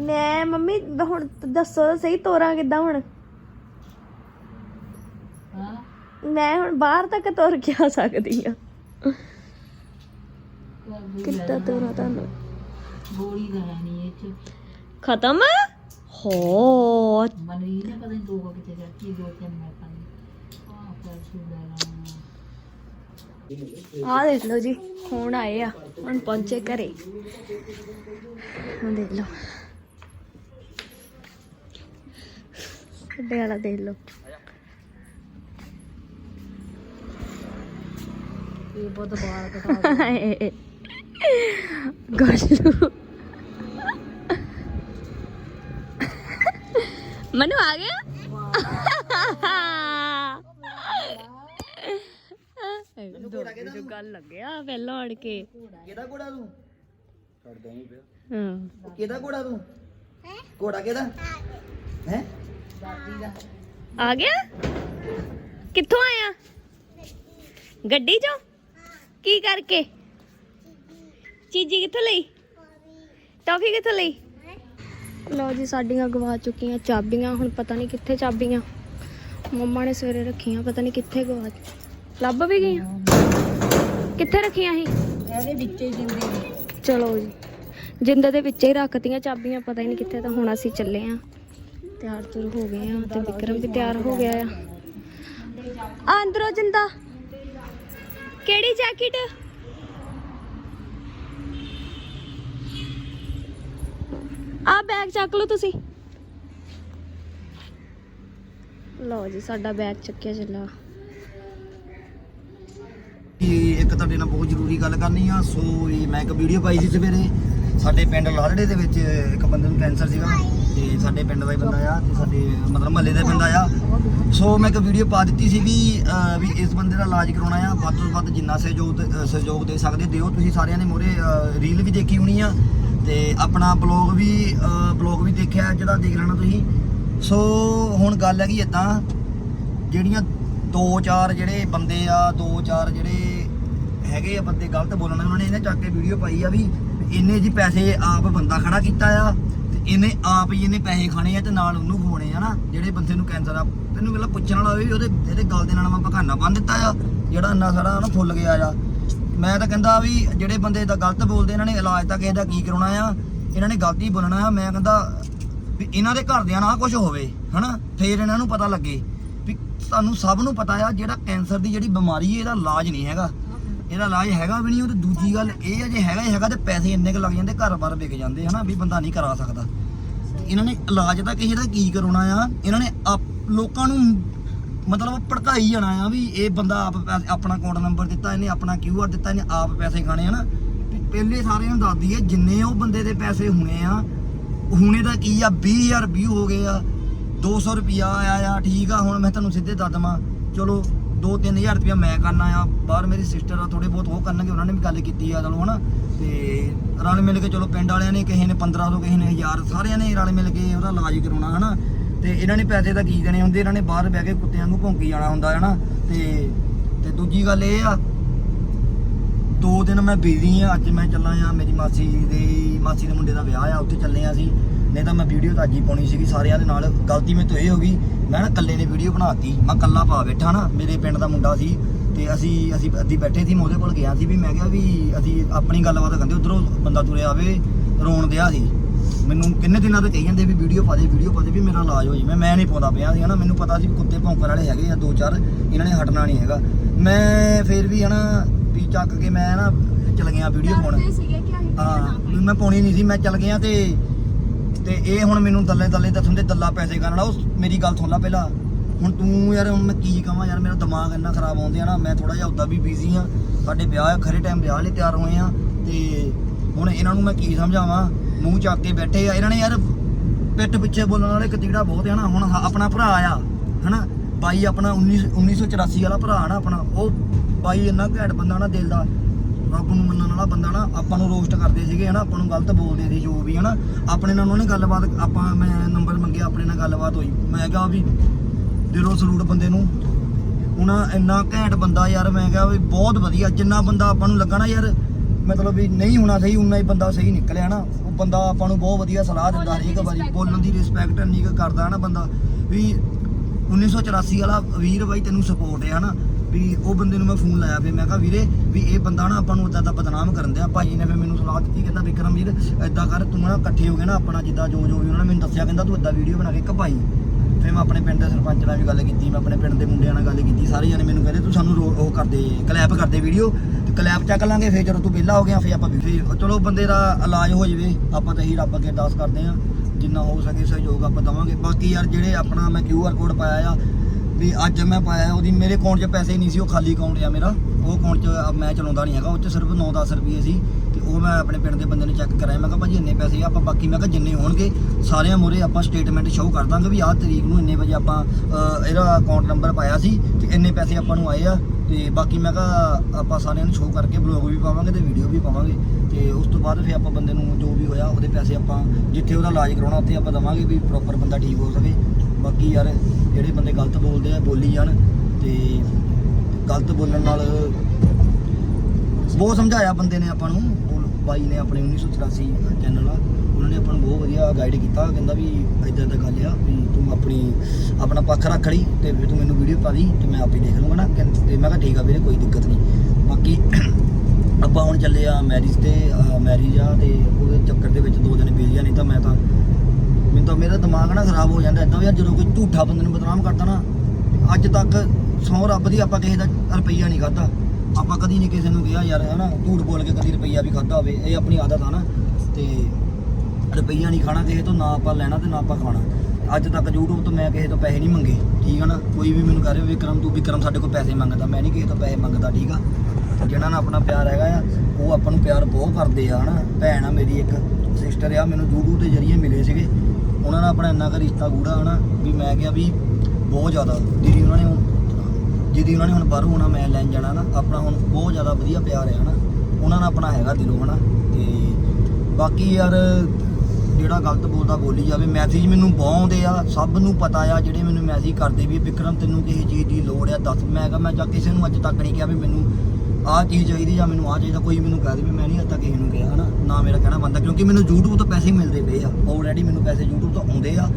C: ਮੈਂ ਮੰਮੀ ਹੁਣ ਦੱਸੋ ਤਾਂ ਸਹੀ ਤੋਰਾਂ ਕਿੱਦਾਂ ਹੁਣ
B: ਹਾਂ
C: ਮੈਂ ਹੁਣ ਬਾਹਰ ਤੱਕ ਤੁਰ ਕੇ ਆ ਸਕਦੀ ਆ ਕਿੱਦਾਂ ਤੋਰਾਂ ਤੁਹਾਨੂੰ?
B: ਗੋਲੀ ਨਹੀਂ ਇਹ ਚ
C: ਖਤਮ? ਹੋ
B: ਮਨਵੀਰ ਨੇ ਪਤਾ ਨਹੀਂ ਦੋ ਕੁ ਕਿਤੇ ਰੱਖੀ ਦੋ ਤਿੰਨ ਮੈਂ ਪਾਣੀ ਆਹ ਪਰ ਸੁਦਾ
C: ਆ ਦੇਖ ਲਓ ਜੀ ਹੁਣ ਆਏ ਆ ਹੁਣ ਪਹੁੰਚੇ ਘਰੇ। ਹੁਣ ਦੇਖ ਲਓ। ਵੱਡੇ ਵਾਲਾ ਦੇਖ ਲਓ।
B: ਇਹ ਬਹੁਤ ਬਾਲ ਕਟਾ
C: ਗੱਲੂ ਮਨੂ ਆ ਗਿਆ ਦੋ ਗੱਲ ਲੱਗਿਆ ਪਹਿਲਾਂ ਅੜ ਕੇ
A: ਕਿਹਦਾ ਘੋੜਾ ਤੂੰ ਛੱਡਦਾ ਨਹੀਂ ਪਿਆ
C: ਹਾਂ
A: ਕਿਹਦਾ ਘੋੜਾ ਤੂੰ ਘੋੜਾ ਕਿਹਦਾ ਹੈ
C: ਆ ਗਿਆ ਕਿੱਥੋਂ ਆਇਆ ਗੱਡੀ ਚੋਂ ਕੀ ਕਰਕੇ? ਚੀਜੀ ਕਿੱਥੋਂ ਲਈ? ਟੌਫੀ ਕਿੱਥੋਂ ਲਈ? ਲਓ ਜੀ ਸਾਡੀਆਂ ਗਵਾ ਚੁੱਕੀਆਂ ਚਾਬੀਆਂ ਹੁਣ ਪਤਾ ਨਹੀਂ ਕਿੱਥੇ ਚਾਬੀਆਂ। ਮੰਮਾ ਨੇ ਸਵੇਰੇ ਰੱਖੀਆਂ ਪਤਾ ਨਹੀਂ ਕਿੱਥੇ ਗਵਾ ਲੱਭ ਵੀ ਗਈਆਂ? ਕਿੱਥੇ ਰੱਖੀਆਂ ਸੀ?
B: ਇਹਦੇ ਵਿੱਚ ਹੀ ਜਿੰਦੇ ਨੇ।
C: ਚਲੋ ਜੀ ਜਿੰਦੇ ਦੇ ਵਿੱਚ ਹੀ ਰੱਖਤੀਆਂ ਚਾਬੀਆਂ ਪਤਾ ਹੀ ਨਹੀਂ ਕਿੱਥੇ ਤਾਂ ਹੁਣ ਅਸੀਂ ਚੱਲੇ ਆਂ। ਤਿਆਰ ਤੁਰ ਹੋ ਗਏ ਆ ਤੇ ਵਿਕਰਮ ਵੀ ਤਿਆਰ ਹੋ ਗਿਆ ਆ। ਆ ਅੰਦਰੋਂ ਜਿੰਦਾ। ਕਿਹੜੀ ਜੈਕਟ ਆ ਬੈਗ ਚੱਕ ਲਓ ਤੁਸੀਂ। ਲਓ ਜੀ, ਸਾਡਾ ਬੈਗ ਚੱਕਿਆ ਚੱਲਾ।
A: ਇੱਕ ਤੁਹਾਡੇ ਨਾਲ ਬਹੁਤ ਜ਼ਰੂਰੀ ਗੱਲ ਕਰਨੀ ਆ। ਸੋ ਇਹ ਮੈਂ ਇੱਕ ਵੀਡੀਓ ਪਾਈ ਸੀ ਸਵੇਰੇ। ਸਾਡੇ ਪਿੰਡ ਲਾਲੜੇ ਦੇ ਵਿੱਚ ਇੱਕ ਬੰਦੇ ਨੂੰ ਕੈਂਸਰ ਸੀਗਾ ਤੇ ਸਾਡੇ ਪਿੰਡ ਦਾ ਹੀ ਬੰਦਾ ਆ ਤੇ ਸਾਡੇ ਮਤਲਬ ਮਹੱਲੇ ਦਾ ਬੰਦਾ ਆ। ਸੋ ਮੈਂ ਇੱਕ ਵੀਡੀਓ ਪਾ ਦਿੱਤੀ ਸੀ ਵੀ ਵੀ ਇਸ ਬੰਦੇ ਦਾ ਇਲਾਜ ਕਰਾਉਣਾ ਆ। ਵੱਧ ਤੋਂ ਵੱਧ ਜਿੰਨਾ ਸਹਿਯੋਗ ਸਹਿਯੋਗ ਦੇ ਸਕਦੇ ਦਿਓ। ਤੁਸੀਂ ਸਾਰਿਆਂ ਨੇ ਮੋਰੇ ਰੀਲ ਵੀ ਦੇਖੀ ਹੋਣੀ ਆ ਤੇ ਆਪਣਾ ਬਲੌਗ ਵੀ ਬਲੌਗ ਵੀ ਦੇਖਿਆ ਜਿਹੜਾ ਦੇਖ ਲੈਣਾ ਤੁਸੀਂ। ਸੋ ਹੁਣ ਗੱਲ ਹੈਗੀ ਇਦਾਂ ਜਿਹੜੀਆਂ ਦੋ ਚਾਰ ਜਿਹੜੇ ਬੰਦੇ ਆ, ਦੋ ਚਾਰ ਜਿਹੜੇ ਹੈਗੇ ਆ ਬੰਦੇ ਗਲਤ ਬੋਲਣ, ਉਹਨਾਂ ਨੇ ਇਹਨੇ ਚੱਕ ਕੇ ਵੀਡੀਓ ਪਾਈ ਆ ਵੀ ਇਹਨੇ ਜੀ ਪੈਸੇ ਆਪ ਬੰਦਾ ਖੜਾ ਕੀਤਾ ਆ ਤੇ ਇਹਨੇ ਆਪ ਹੀ ਇਹਨੇ ਪੈਸੇ ਖਾਣੇ ਆ ਤੇ ਨਾਲ ਉਹਨੂੰ ਖਵਾਉਣੇ ਆ ਨਾ, ਜਿਹੜੇ ਬੰਦੇ ਨੂੰ ਕੈਂਸਰ ਆ। ਤੈਨੂੰ ਪਹਿਲਾਂ ਪੁੱਛਣ ਵਾਲਾ ਵੀ ਉਹਦੇ ਇਹਦੇ ਗਲ ਦੇ ਨਾਲ ਮੈਂ ਬਹਾਨਾ ਬੰਨ ਦਿੱਤਾ ਆ, ਜਿਹੜਾ ਇੰਨਾ ਸਾਰਾ ਉਹਨੂੰ ਫੁੱਲ ਗਿਆ ਆ। ਮੈਂ ਤਾਂ ਕਹਿੰਦਾ ਵੀ ਜਿਹੜੇ ਬੰਦੇ ਦਾ ਗਲਤ ਬੋਲਦੇ, ਇਹਨਾਂ ਨੇ ਇਲਾਜ ਤਾਂ ਕਿਸੇ ਦਾ ਕੀ ਕਰਾਉਣਾ ਆ, ਇਹਨਾਂ ਨੇ ਗਲਤੀ ਬੋਲਣਾ ਆ। ਮੈਂ ਕਹਿੰਦਾ ਵੀ ਇਹਨਾਂ ਦੇ ਘਰਦਿਆਂ ਨਾਲ ਕੁਝ ਹੋਵੇ, ਹਨਾ? ਫੇਰ ਇਹਨਾਂ ਨੂੰ ਪਤਾ ਲੱਗੇ ਵੀ ਤੁਹਾਨੂੰ ਸਭ ਨੂੰ ਪਤਾ ਆ ਜਿਹੜਾ ਕੈਂਸਰ ਦੀ ਜਿਹੜੀ ਬਿਮਾਰੀ ਹੈ ਇਹਦਾ ਇਲਾਜ ਨਹੀਂ ਹੈਗਾ। ਇਹਦਾ ਇਲਾਜ ਹੈਗਾ ਵੀ ਨਹੀਂ, ਉਹ ਤੇ ਦੂਜੀ ਗੱਲ ਇਹ ਆ, ਜੇ ਹੈਗਾ ਹੀ ਹੈਗਾ ਤੇ ਪੈਸੇ ਇੰਨੇ ਕੁ ਲੱਗ ਜਾਂਦੇ, ਘਰ-ਬਾਰ ਵਿਕ ਜਾਂਦੇ, ਹਨਾ, ਵੀ ਬੰਦਾ ਨਹੀਂ ਕਰਾ ਸਕਦਾ। ਇਹਨਾਂ ਨੇ ਇਲਾਜ ਤਾਂ ਕਿਸੇ ਦਾ ਕੀ ਕਰਾਉਣਾ ਆ, ਇਹਨਾਂ ਨੇ ਆਪ- ਲੋਕਾਂ ਨੂੰ ਮਤਲਬ ਭੜਕਾਈ ਜਾਣਾ ਆ ਵੀ ਇਹ ਬੰਦਾ ਆਪ ਪੈਸੇ- ਆਪਣਾ ਅਕਾਊਂਟ ਨੰਬਰ ਦਿੱਤਾ, ਇਹਨੇ ਆਪਣਾ ਕਿਊਆਰ ਦਿੱਤਾ, ਇਹਨੇ ਆਪ ਪੈਸੇ ਖਾਣੇ, ਹਨਾ। ਵੀ ਪਹਿਲੇ ਸਾਰਿਆਂ ਨੂੰ ਦੱਸਦੀ ਹੈ ਜਿੰਨੇ ਉਹ ਬੰਦੇ ਦੇ ਪੈਸੇ ਹੋਣੇ ਆ, ਹੁਣੇ ਦਾ ਕੀ ਆ 20000 ਵਿਊ ਹੋ ਗਏ ਆ 200 ਰੁਪਿਆ ਆਇਆ ਆ, ਠੀਕ ਆ, ਹੁਣ ਮੈਂ ਤੁਹਾਨੂੰ ਸਿੱਧੇ ਦੱਸ ਦਵਾਂ, ਚਲੋ 2-3000 ਰੁਪਇਆ ਮੈਂ ਕਰਨਾ ਆ। ਬਾਹਰ ਮੇਰੀ ਸਿਸਟਰ ਆ ਥੋੜੇ ਬਹੁਤ ਉਹ ਕਰਨਗੇ, ਉਹਨਾਂ ਨੇ ਵੀ ਗੱਲ ਕੀਤੀ ਆ, ਚਲੋ ਹਨਾ। ਤੇ ਰਲ ਮਿਲ ਕੇ ਚਲੋ ਪਿੰਡ ਵਾਲਿਆਂ ਨੇ, ਕਿਸੇ ਨੇ 1500 ਕਿਸੇ ਨੇ 1000 ਸਾਰਿਆਂ ਨੇ ਰਲ ਮਿਲ ਕੇ ਉਹਦਾ ਇਲਾਜ ਕਰਾਉਣਾ, ਹਨਾ। ਤੇ ਇਹਨਾਂ ਨੇ ਪੈਸੇ ਤਾਂ ਕੀ ਦੇਣੇ ਹੁੰਦੇ? ਇਹਨਾਂ ਨੇ ਬਾਹਰ ਬਹਿ ਕੇ ਕੁੱਤਿਆਂ ਨੂੰ ਭੌਂਕੀ ਜਾਣਾ ਹੁੰਦਾ, ਹਨਾ। ਤੇ ਤੇ ਦੂਜੀ ਗੱਲ ਇਹ ਆ, ਦੋ ਦਿਨ ਮੈਂ ਬਿਜ਼ੀ ਆ, ਅੱਜ ਮੈਂ ਚੱਲਾਂ ਆ, ਮੇਰੀ ਮਾਸੀ ਦੇ ਮਾਸੀ ਦੇ ਮੁੰਡੇ ਦਾ ਵਿਆਹ ਆ, ਉੱਥੇ ਚੱਲੇ ਆ ਅਸੀਂ। ਨਹੀਂ ਤਾਂ ਮੈਂ ਵੀਡੀਓ ਤਾਂ ਅੱਜ ਹੀ ਪਾਉਣੀ ਸੀਗੀ ਸਾਰਿਆਂ ਦੇ ਨਾਲ। ਗਲਤੀ ਮੇਰੇ ਤੋਂ ਇਹ ਹੋ ਗਈ ਮੈਂ ਨਾ ਇਕੱਲੇ ਨੇ ਵੀਡੀਓ ਬਣਾਤੀ ਮੈਂ ਇਕੱਲਾ ਪਾ ਬੈਠਾ ਨਾ ਮੇਰੇ ਪਿੰਡ ਦਾ ਮੁੰਡਾ ਸੀ ਤੇ ਅਸੀਂ ਅਸੀਂ ਅੱਧੀ ਬੈਠੇ ਸੀ ਮੈਂ ਉਹਦੇ ਕੋਲ ਗਿਆ ਸੀ ਵੀ ਮੈਂ ਕਿਹਾ ਵੀ ਅਸੀਂ ਆਪਣੀ ਗੱਲਬਾਤ ਕਰਦੇ ਉਧਰੋਂ ਬੰਦਾ ਤੁਰਿਆ ਆਵੇ ਰੋਣ ਦਿਆ ਸੀ। ਮੈਨੂੰ ਕਿੰਨੇ ਦਿਨਾਂ ਤੋਂ ਕਹੀ ਜਾਂਦੇ ਵੀ ਵੀਡੀਓ ਪਾ ਦੇ ਵੀਡੀਓ ਪਾ ਦੇ ਵੀ ਮੇਰਾ ਇਲਾਜ ਹੋ ਜਾਵੇ। ਮੈਂ ਨਹੀਂ ਪਾਉਂਦਾ ਪਿਆ ਸੀ ਹਨਾ ਮੈਨੂੰ ਪਤਾ ਸੀ ਕੁੱਤੇ ਭੌਂਕਣ ਵਾਲੇ ਹੈਗੇ ਆ ਦੋ ਚਾਰ ਇਹਨਾਂ ਨੇ ਹਟਣਾ ਨਹੀਂ ਹੈਗਾ। ਮੈਂ ਫਿਰ ਵੀ ਹਨਾ ਵੀ ਚੱਕ ਕੇ ਮੈਂ ਨਾ ਚਲ ਗਿਆ ਵੀਡੀਓ ਪਾਉਣ। ਹਾਂ ਮੈਂ ਪਾਉਣੀ ਨਹੀਂ ਸੀ ਮੈਂ ਚੱਲ ਗਿਆ ਤੇ ਤੇ ਇਹ ਹੁਣ ਮੈਨੂੰ ਦੱਲੇ ਦੱਲੇ ਦੱਸਣ ਦੇ ਦੱਲਾ ਪੈਸੇ ਕਰਨ ਵਾਲਾ, ਉਹ ਮੇਰੀ ਗੱਲ ਸੁਣ ਲੈ ਪਹਿਲਾਂ। ਹੁਣ ਤੂੰ ਯਾਰ, ਹੁਣ ਮੈਂ ਕੀ ਕਹਾਂ ਯਾਰ, ਮੇਰਾ ਦਿਮਾਗ ਇੰਨਾ ਖਰਾਬ ਆਉਂਦੇ ਆ ਨਾ, ਮੈਂ ਥੋੜਾ ਜਿਹਾ ਉਦਾਂ ਵੀ ਬਿਜ਼ੀ ਆ। ਸਾਡੇ ਵਿਆਹ, ਖਰੇ ਟਾਈਮ ਵਿਆਹ ਲਈ ਤਿਆਰ ਹੋਏ ਆ, ਤੇ ਹੁਣ ਇਹਨਾਂ ਨੂੰ ਮੈਂ ਕੀ ਸਮਝਾਵਾਂ? ਮੂੰਹ ਚੱਕ ਕੇ ਬੈਠੇ ਆ। ਇਹਨਾਂ ਨੇ ਯਾਰ ਪਿੱਠ ਪਿੱਛੇ ਬੋਲਣ ਵਾਲੇ ਕਤੀੜਾ ਬਹੁਤ ਆ ਨਾ, ਹੁਣ ਆਪਣਾ ਭਰਾ ਆ, ਹਨਾ? ਬਾਈ ਆਪਣਾ 19 1984 ਵਾਲਾ ਭਰਾ ਨਾ ਆਪਣਾ, ਉਹ ਬਾਈ ਇੰਨਾ ਘੈਂਟ ਬੰਦਾ ਨਾ ਦਿਲ ਦਾ ਰੱਬ ਨੂੰ ਮੰਨਣ ਵਾਲਾ ਬੰਦਾ ਨਾ ਆਪਾਂ ਨੂੰ ਰੋਸਟ ਕਰਦੇ ਸੀਗੇ ਹਨਾ ਆਪਾਂ ਨੂੰ ਗਲਤ ਬੋਲਦੇ ਸੀ ਜੋ ਵੀ ਹਨਾ। ਆਪਣੇ ਨਾਲ ਉਹਨੇ ਗੱਲਬਾਤ ਆਪਾਂ ਮੈਂ ਨੰਬਰ ਮੰਗਿਆ ਆਪਣੇ ਨਾਲ ਗੱਲਬਾਤ ਹੋਈ। ਮੈਂ ਕਿਹਾ ਵੀ ਦਿਲੋਂ ਸਲੂਟ ਬੰਦੇ ਨੂੰ। ਉਹਨਾਂ ਇੰਨਾ ਘੈਂਟ ਬੰਦਾ ਯਾਰ ਮੈਂ ਕਿਹਾ ਵੀ ਬਹੁਤ ਵਧੀਆ ਜਿੰਨਾ ਬੰਦਾ ਆਪਾਂ ਨੂੰ ਲੱਗਾ ਨਾ ਯਾਰ ਮਤਲਬ ਵੀ ਨਹੀਂ ਹੋਣਾ ਸਹੀ ਉਨਾ ਹੀ ਬੰਦਾ ਸਹੀ ਨਿਕਲਿਆ ਨਾ ਉਹ ਬੰਦਾ ਆਪਾਂ ਨੂੰ ਬਹੁਤ ਵਧੀਆ ਸਲਾਹ ਦਿੰਦਾ ਹਰੇਕ ਵਾਰੀ ਬੋਲਣ ਦੀ ਰਿਸਪੈਕਟ ਇੰਨੀ ਕੁ ਕਰਦਾ ਨਾ ਬੰਦਾ। ਵੀ 1984 ਵਾਲਾ ਵੀਰ ਬਾਈ ਤੈਨੂੰ ਸਪੋਰਟ ਹੈ ਹਨਾ। ਵੀ ਉਹ ਬੰਦੇ ਨੂੰ ਮੈਂ ਫੋਨ ਲਾਇਆ ਵੀ, ਮੈਂ ਕਿਹਾ ਵੀਰੇ ਵੀ ਇਹ ਬੰਦਾ ਨਾ ਆਪਾਂ ਨੂੰ ਇਦਾਂ ਦਾ ਬਦਨਾਮ ਕਰਨ ਦਿਆ। ਭਾਜੀ ਨੇ ਫਿਰ ਮੈਨੂੰ ਸਲਾਹ ਦਿੱਤੀ, ਕਹਿੰਦਾ ਵਿਕਰਮ ਵੀਰ ਇਦਾਂ ਕਰ, ਤੂੰ ਨਾ ਇਕੱਠੇ ਹੋ ਗਏ ਨਾ ਆਪਣਾ ਜਿੱਦਾਂ ਜੋ ਜੋ ਵੀ ਉਹਨਾਂ ਨੇ ਮੈਨੂੰ ਦੱਸਿਆ, ਕਹਿੰਦਾ ਤੂੰ ਇਦਾਂ ਵੀਡੀਓ ਬਣਾ ਕੇ ਕਪਾਈ ਫਿਰ ਮੈਂ ਆਪਣੇ ਪਿੰਡ ਦੇ ਸਰਪੰਚ ਨਾਲ ਵੀ ਗੱਲ ਕੀਤੀ, ਮੈਂ ਆਪਣੇ ਪਿੰਡ ਦੇ ਮੁੰਡਿਆਂ ਨਾਲ ਗੱਲ ਕੀਤੀ, ਸਾਰੇ ਜਣੇ ਮੈਨੂੰ ਕਹਿੰਦੇ, ਤੂੰ ਸਾਨੂੰ ਰੋ- ਉਹ ਕਰਦੇ ਕਲੈਪ ਕਰਦੇ ਵੀਡੀਓ ਤੇ ਕਲੈਪ ਚੱਕ ਲਾਂਗੇ, ਫਿਰ ਜਦੋਂ ਤੂੰ ਵਿਹਲਾ ਹੋ ਗਿਆ, ਫਿਰ ਆਪਾਂ ਵੀ- ਚਲੋ ਬੰਦੇ ਦਾ ਇਲਾਜ ਹੋ ਜਾਵੇ, ਆਪਾਂ ਤਾਂ ਹੀ ਰੱਬ ਅੱਗੇ ਅਰਦਾਸ ਕਰਦੇ ਆ ਜਿੰਨਾ ਹੋ ਸਕੇ ਸਹਿਯੋਗ ਆਪਾਂ ਦਵਾਂਗੇ। ਬਾਕੀ ਯਾਰ ਜਿਹੜੇ ਆਪਣਾ ਮੈਂ ਕਿਊ ਆਰ ਕੋਡ ਪਾਇਆ ਆ ਵੀ ਅੱਜ ਮੈਂ ਪਾਇਆ ਉਹਦੀ ਮੇਰੇ ਅਕਾਊਂਟ 'ਚ ਪੈਸੇ ਨਹੀਂ ਸੀ ਉਹ ਖਾਲੀ ਅਕਾਊਂਟ ਆ ਮੇਰਾ। ਉਹ ਅਕਾਊਂਟ 'ਚ ਮੈਂ ਚਲਾਉਂਦਾ ਨਹੀਂ ਹੈਗਾ ਉਹ 'ਚ ਸਿਰਫ 9-10 ਰੁਪਏ ਸੀ ਤੇ ਉਹ ਮੈਂ ਆਪਣੇ ਪਿੰਡ ਦੇ ਬੰਦੇ ਨੂੰ ਚੈੱਕ ਕਰਾਇਆ ਮੈਂ ਕਿਹਾ ਭਾਜੀ ਇੰਨੇ ਪੈਸੇ ਆ ਆਪਾਂ ਬਾਕੀ ਮੈਂ ਕਿਹਾ ਜਿੰਨੇ ਹੋਣਗੇ ਸਾਰਿਆਂ ਮੂਹਰੇ ਆਪਾਂ ਸਟੇਟਮੈਂਟ ਸ਼ੋਅ ਕਰ ਦਾਂਗੇ ਵੀ ਆਹ ਤਰੀਕ ਨੂੰ ਇੰਨੇ ਵਜੇ ਆਪਾਂ ਅਹ, ਇਹਦਾ ਅਕਾਊਂਟ ਨੰਬਰ ਪਾਇਆ ਸੀ ਤੇ ਇੰਨੇ ਪੈਸੇ ਆਪਾਂ ਨੂੰ ਆਏ ਆ ਤੇ ਬਾਕੀ ਮੈਂ ਕਿਹਾ ਆਪਾਂ ਸਾਰਿਆਂ ਨੂੰ ਸ਼ੋਅ ਕਰਕੇ ਬਲੌਗ ਵੀ ਪਾਵਾਂਗੇ ਤੇ ਵੀਡੀਓ ਵੀ ਪਾਵਾਂਗੇ ਤੇ ਉਸ ਤੋਂ ਬਾਅਦ ਫਿਰ ਆਪਾਂ ਬੰਦੇ ਨੂੰ ਜੋ ਵੀ ਹੋਇਆ ਉਹਦੇ ਪੈਸੇ ਆਪਾਂ ਜਿੱਥੇ ਉਹਦਾ ਇਲਾਜ ਕਰਾਉਣਾ ਉੱਥੇ ਆਪਾਂ ਦਵਾਂਗੇ ਵੀ ਪ੍ਰੋਪਰ ਬੰਦਾ ਠੀਕ ਹੋ ਸਕੇ। ਬਾਕੀ ਯਾਰ ਜਿਹੜੇ ਬੰਦੇ ਗਲਤ ਬੋਲਦੇ ਆ, ਬੋਲੀ ਜਾਣ ਤੇ ਗਲਤ ਬੋਲਣ ਨਾਲ ਬਹੁਤ ਸਮਝਾਇਆ ਬੰਦੇ ਨੇ ਆਪਾਂ ਨੂੰ। ਉਹ ਬਾਈ ਨੇ ਆਪਣੇ 1984 ਚੈਨਲ ਆ, ਉਹਨਾਂ ਨੇ ਆਪਾਂ ਨੂੰ ਬਹੁਤ ਵਧੀਆ ਗਾਈਡ ਕੀਤਾ। ਕਹਿੰਦਾ ਵੀ ਇਦਾਂ ਇਦਾਂ ਗੱਲ ਆ ਵੀ ਤੂੰ ਆਪਣੀ, ਆਪਣਾ ਪੱਖ ਰੱਖ ਲਈ ਤੇ ਵੀ ਤੂੰ ਮੈਨੂੰ ਵੀਡੀਓ ਪਾ ਦੀ ਤੇ ਮੈਂ ਆਪੇ ਦੇਖ ਲੂੰਗਾ ਨਾ। ਕਹਿੰਦੇ- ਤੇ ਮੈਂ ਕਿਹਾ ਠੀਕ ਆ ਵੀਰੇ, ਕੋਈ ਦਿੱਕਤ ਨਹੀਂ। ਬਾਕੀ ਆਪਾਂ ਹੁਣ ਚੱਲੇ ਆ ਮੈਰਿਜ ਤੇ ਮੈਰਿਜ ਆ ਤੇ ਉਹਦੇ ਚੱਕਰ ਦੇ ਵਿੱਚ ਦੋ ਦਿਨ ਬਿਜ਼ੀ ਆ, ਨਹੀਂ ਤਾਂ ਮੈਂ ਤਾਂ ਤਾਂ ਮੇਰਾ ਦਿਮਾਗ ਨਾ ਖਰਾਬ ਹੋ ਜਾਂਦਾ ਇਦਾਂ ਵੀ ਯਾਰ ਜਦੋਂ ਕੋਈ ਝੂਠਾ ਬੰਦੇ ਨੂੰ ਬਦਨਾਮ ਕਰਦਾ ਨਾ, ਅੱਜ ਤੱਕ ਸੌ ਰੱਬ ਦੀ ਆਪਾਂ ਕਿਸੇ ਦਾ ਰੁਪਈਆ ਨਹੀਂ ਖਾਦਾ ਆਪਾਂ ਕਦੀ ਨਹੀਂ ਕਿਸੇ ਨੂੰ ਕਿਹਾ, ਯਾਰ ਹਨਾ, ਝੂਠ ਬੋਲ ਕੇ ਕਦੀ ਰੁਪਈਆ ਵੀ ਖਾਦਾ ਹੋਵੇ, ਇਹ ਆਪਣੀ ਆਦਤ ਆ ਨਾ, ਤੇ ਰੁਪਈਆ ਨਹੀਂ ਖਾਣਾ ਕਿਸੇ ਤੋਂ, ਨਾ ਆਪਾਂ ਲੈਣਾ ਤੇ ਨਾ ਆਪਾਂ ਖਾਣਾ। ਅੱਜ ਤੱਕ YouTube ਤੋਂ ਮੈਂ ਕਿਸੇ ਤੋਂ ਪੈਸੇ ਨਹੀਂ ਮੰਗੇ, ਠੀਕ ਹੈ ਨਾ? ਕੋਈ ਵੀ ਮੈਨੂੰ ਕਹ ਰਿਹਾ, ਵਿਕਰਮ, ਤੂੰ ਵਿਕਰਮ ਸਾਡੇ ਕੋਲ ਪੈਸੇ ਮੰਗਦਾ। ਮੈਂ ਨਹੀਂ ਕਿਸੇ ਤੋਂ ਪੈਸੇ ਮੰਗਦਾ, ਠੀਕ ਆ? ਤੇ ਜਿਹਨਾਂ ਨਾਲ ਆਪਣਾ ਪਿਆਰ ਹੈਗਾ ਆ, ਉਹ ਆਪਾਂ ਨੂੰ ਪਿਆਰ ਬਹੁਤ ਕਰਦੇ ਆ, ਹਨਾ? ਭੈਣ ਆ ਮੇਰੀ ਇੱਕ ਸਿਸਟਰ ਆ, ਮੈਨੂੰ YouTube ਦੇ ਜ਼ਰੀਏ ਮਿਲੇ ਸੀਗੇ। ਉਹਨਾਂ ਨਾਲ ਆਪਣਾ ਇੰਨਾ ਕੁ ਰਿਸ਼ਤਾ ਗੂੜਾ ਹਨਾ, ਵੀ ਮੈਂ ਕਿਹਾ ਵੀ ਬਹੁਤ ਜ਼ਿਆਦਾ ਜਿਹਦੀ ਉਹਨਾਂ ਨੇ ਹੁਣ ਜਿਹਦੀ ਉਹਨਾਂ ਨੇ ਹੁਣ ਬਾਹਰੋਂ ਆਉਣਾ, ਮੈਂ ਲੈਣ ਜਾਣਾ ਨਾ, ਆਪਣਾ ਹੁਣ ਬਹੁਤ ਜ਼ਿਆਦਾ ਵਧੀਆ ਪਿਆਰ ਹੈ ਹਨਾ, ਉਹਨਾਂ ਨਾਲ ਆਪਣਾ ਹੈਗਾ ਦਿਲੋਂ ਹਨਾ, ਤੇ ਬਾਕੀ ਯਾਰ ਜਿਹੜਾ ਗਲਤ ਬੋਲਦਾ ਬੋਲੀ ਜਾਵੇ ਮੈਸੇਜ ਮੈਨੂੰ ਬਹੁਤ ਆਉਂਦੇ ਆ, ਸਭ ਨੂੰ ਪਤਾ ਆ, ਜਿਹੜੇ ਮੈਨੂੰ ਮੈਸੇਜ ਕਰਦੇ ਵੀ ਵਿਕਰਮ ਤੈਨੂੰ ਕਿਸੇ ਚੀਜ਼ ਦੀ ਲੋੜ ਆ, ਦੱਸ, ਮੈਂ ਕਹਾਂ ਮੈਂ ਜਾਂ ਕਿਸੇ ਨੂੰ ਅੱਜ ਤੱਕ ਨਹੀਂ ਕਿਹਾ ਵੀ ਮੈਨੂੰ ਆਹ ਚੀਜ਼ ਚਾਹੀਦੀ ਜਾਂ ਮੈਨੂੰ ਆਹ ਚਾਹੀਦਾ ਕੋਈ ਮੈਨੂੰ ਕਹਿ ਦੇ ਵੀ ਮੈਂ ਨਹੀਂ ਤੱਕ ਕਿਸੇ ਨੂੰ ਕਿਹਾ ਹਨਾ? ਨਾ ਮੇਰਾ ਕਹਿਣਾ ਬੰਦਾ ਕਿਉਂਕਿ ਮੈਨੂੰ YouTube ਤੋਂ ਪੈਸੇ ਮਿਲਦੇ ਪਏ ਆ। ਆਲਰੇਡੀ ਮੈਨੂੰ ਪੈਸੇ YouTube ਤੋਂ ਆਉਂਦੇ ਆ।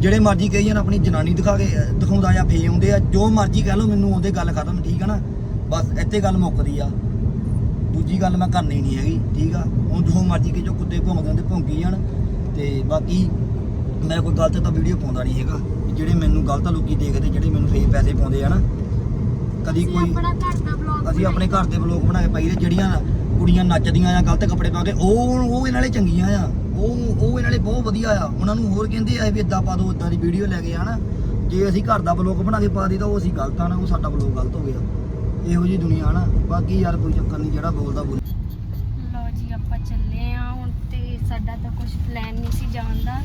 A: ਜਿਹੜੇ ਮਰਜ਼ੀ ਕਹੀ ਜਾਣ ਆਪਣੀ ਜਨਾਨੀ ਦਿਖਾ ਕੇ ਦਿਖਾਉਂਦਾ ਜਾਂ ਫੇ ਆਉਂਦੇ ਆ ਜੋ ਮਰਜ਼ੀ ਕਹਿ ਲਓ ਮੈਨੂੰ ਉਹਦੇ ਗੱਲ ਖਤਮ ਠੀਕ ਆ ਨਾ? ਬਸ ਇੱਥੇ ਗੱਲ ਮੁੱਕਦੀ ਆ। ਦੂਜੀ ਗੱਲ ਮੈਂ ਕਰਨੀ ਨਹੀਂ ਹੈਗੀ ਠੀਕ ਆ? ਹੁਣ ਜੋ ਮਰਜ਼ੀ ਕਿ ਜੋ ਕੁੱਤੇ ਘੁੰਮਦੇ ਹੁੰਦੇ ਭੌਂਕੀ ਜਾਣ। ਤੇ ਬਾਕੀ ਮੈਂ ਕੋਈ ਗਲਤ ਤਾਂ ਵੀਡੀਓ ਪਾਉਂਦਾ ਨਹੀਂ ਹੈਗਾ ਜਿਹੜੇ ਮੈਨੂੰ ਗਲਤ ਲੋਕੀ ਦੇਖਦੇ ਜਿਹੜੇ ਮੈਨੂੰ ਫੇਕ ਪੈਸੇ ਪਾਉਂਦੇ ਆ ਨਾ ਕਦੀ ਕੋਈ
C: ਆਪਣਾ ਘਰ ਦਾ ਵਲੌਗ
A: ਅਸੀਂ ਆਪਣੇ ਘਰ ਦੇ ਬਲੌਗ ਬਣਾ ਕੇ ਪਾਈਦੇ ਜਿਹੜੀਆਂ ਕੁੜੀਆਂ ਨੱਚਦੀਆਂ ਆ ਗਲਤ ਕੱਪੜੇ ਪਾ ਕੇ ਉਹ ਉਹ ਇਹਨਾਂ ਲਈ ਚੰਗੀਆਂ ਆ। ਉਹ ਉਹ ਇਹਨਾਂ ਲਈ ਬਹੁਤ ਵਧੀਆ ਆ। ਉਹਨਾਂ ਨੂੰ ਹੋਰ ਕਹਿੰਦੇ ਆ ਵੀ ਇਦਾਂ ਪਾ ਦਿਓ ਇਦਾਂ ਦੀ ਵੀਡੀਓ ਲੈ ਕੇ ਆਣਾ ਜੇ ਅਸੀਂ ਘਰ ਦਾ ਬਲੌਗ ਬਣਾ ਕੇ ਪਾ ਦੀ ਤਾਂ ਉਹ ਅਸੀਂ ਗਲਤ ਆ ਨਾ ਉਹ ਸਾਡਾ ਬਲੌਗ ਗਲਤ ਹੋ ਗਿਆ। ਇਹੋ ਜੀ ਦੁਨੀਆ ਨਾ। ਬਾਕੀ ਯਾਰ ਕੋਈ ਚੱਕਰ ਨਹੀਂ ਜਿਹੜਾ ਬੋਲਦਾ ਬੋਲ।
C: ਲੋ ਜੀ ਆਪਾਂ ਚੱਲੇ ਆ। ਹੁਣ ਤੇ ਸਾਡਾ ਤਾਂ ਕੁਝ ਪਲਾਨ ਨਹੀਂ ਸੀ ਜਾਣ ਦਾ।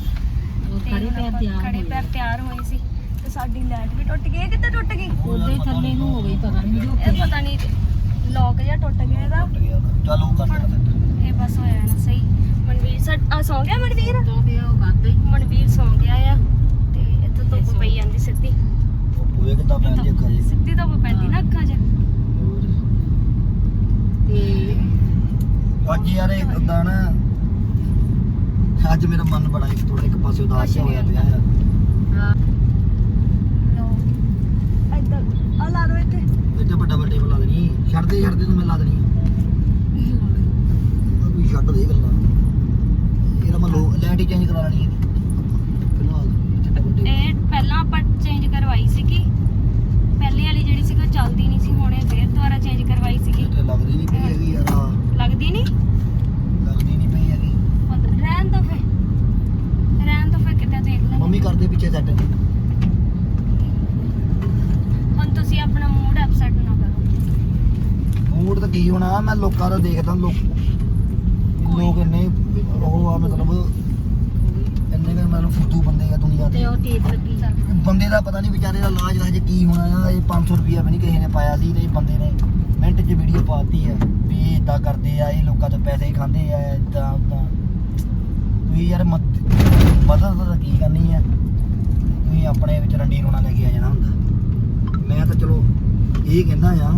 B: ਖੜੇ ਪੈਰ ਤਿਆਰ ਹੋਏ
C: ਸੀ। ਸਾਡੀ ਲਾਈਟ ਵੀ ਟੁੱਟ ਗਈ ਇਹ ਕਿੱਥੇ ਟੁੱਟ ਗਈ?
B: ਉਹਦੇ ਥੱਲੇ ਨੂੰ ਹੋ ਗਈ ਪਤਾ ਨਹੀਂ ਜੋ
C: ਇਹ ਪਤਾ ਨਹੀਂ ਲੋਕ ਜਿਹਾ ਟੁੱਟ ਗਿਆ ਇਹਦਾ।
A: ਚੱਲ ਉਹ ਕਰ
C: ਇਹ ਬਸ ਹੋਇਆ ਨਾ ਸਹੀ। ਮਨਵੀਰ ਸਾ ਆ ਸੌਂ ਗਿਆ ਮਨਵੀਰ?
B: ਤਾਂ ਪਿਆ ਉਹ ਕਰਦੇ
C: ਮਨਵੀਰ ਸੌਂ ਗਿਆ ਆ ਤੇ ਇੱਥੇ ਧੁੱਪ ਪਈ ਜਾਂਦੀ ਸਿੱਧੀ।
A: ਉਹ ਪੂਰੇ ਕਿੱਦਾਂ ਪੈਂਦੀ ਅੱਖਾਂ ਜੀ
C: ਸਿੱਧੀ ਧੁੱਪ ਪੈਂਦੀ ਨਾ ਅੱਖਾਂ 'ਚ।
B: ਤੇ
A: ਅੱਜ ਯਾਰ ਇੱਕ ਉਦਾਂ ਨਾ ਅੱਜ ਮੇਰਾ ਮਨ ਬੜਾ ਇੱਕ ਥੋੜਾ ਇੱਕ ਪਾਸੇ ਉਦਾਸ ਹੋਇਆ ਪਿਆ ਆ।
B: ਹਾਂ
C: ਲੋ ਲਾ ਦੋ ਇੱਥੇ।
A: ਇੱਥੇ ਵੱਡਾ ਵੱਡਾ ਟੇਬਲ ਲਾ ਦੇਣੀ। ਛੱਡਦੇ ਛੱਡਦੇ ਤੂੰ ਮੈਂ ਲਾ ਦੇਣੀ। ਆ ਕੋਈ ਛੱਡ ਦੇ ਗੱਲਾਂ। ਇਹਦਾ ਮੈਂ ਲੋ ਲਾਈਟ ਹੀ ਚੇਂਜ ਕਰਾ ਲੈਣੀ ਹੈ। ਫਿਲਹਾਲ ਇੱਥੇ ਡਬਲ ਟੇਬਲ
C: ਇਹ ਪਹਿਲਾਂ ਆਪਾਂ ਚੇਂਜ ਕਰਵਾਈ ਸੀਗੀ। ਪਹਿਲੀ ਵਾਲੀ ਜਿਹੜੀ ਸੀ ਉਹ ਚੱਲਦੀ ਨਹੀਂ ਸੀ ਹੁਣ ਇਹ ਫੇਰ ਦੁਬਾਰਾ ਚੇਂਜ ਕਰਵਾਈ ਸੀਗੀ।
A: ਤੇ ਲੱਗਦੀ ਨਹੀਂ ਪਈ ਹੈਗੀ ਯਾਰ। ਆਹ,
C: ਲੱਗਦੀ ਨਹੀਂ?
A: ਲੱਗਦੀ ਨਹੀਂ ਪਈ ਹੈਗੀ।
C: ਰਹਿਣ ਦੋ ਫੇ ਰਹਿਣ ਦੋ ਫੇ ਕਿਤੇ ਦੇਖ ਲੈ
A: ਮੰਮੀ ਕਰਦੇ ਪਿੱਛੇ ਸੈੱਟ
C: ਤੁਸੀਂ ਆਪਣਾ ਮੂਡ ਅਪਸੈਟ ਨਾ ਕਰੋ।
A: ਮੂਡ ਤਾਂ ਕੀ ਹੋਣਾ ਮੈਂ ਲੋਕਾਂ ਦਾ ਦੇਖਦਾ ਲੋਕ ਲੋਕ ਇੰਨੇ ਉਹ ਆ ਮਤਲਬ ਇੰਨੇ ਕੁ ਮਤਲਬ ਫੁੱਦੂ ਬੰਦੇ ਆ ਦੁਨੀਆ
B: ਤੇ
A: ਤੇ
B: ਉਹ ਟੇਪ ਲੱਗੀ ਸਰ
A: ਬੰਦੇ ਦਾ ਪਤਾ ਨਹੀਂ ਵਿਚਾਰੇ ਦਾ ਇਲਾਜ ਰਾਜ ਕੀ ਹੋਣਾ ਆ ਇਹ 500 ਰੁਪਿਆ ਵੀ ਨਹੀਂ ਕਿਸੇ ਨੇ ਪਾਇਆ ਸੀ ਤੇ ਇਹ ਬੰਦੇ ਨੇ ਮਿੰਟ 'ਚ ਵੀਡੀਓ ਪਾਤੀ ਆ ਵੀ ਇਹ ਇਦਾਂ ਕਰਦੇ ਆ ਇਹ ਲੋਕਾਂ ਤੋਂ ਪੈਸੇ ਖਾਂਦੇ ਆ ਇਦਾਂ ਉਦਾਂ ਤੁਸੀਂ ਯਾਰ ਮਦ- ਮਦਦ ਤਾਂ ਕੀ ਕਰਨੀ ਆ? ਤੁਸੀਂ ਆਪਣੇ ਵਿੱਚ ਰੰਡੀ ਰੋਣਾ ਲੈ ਕੇ ਆ ਜਾਣਾ ਹੁੰਦਾ। ਮੈਂ ਤਾਂ ਚਲੋ ਇਹ ਕਹਿੰਦਾ ਆ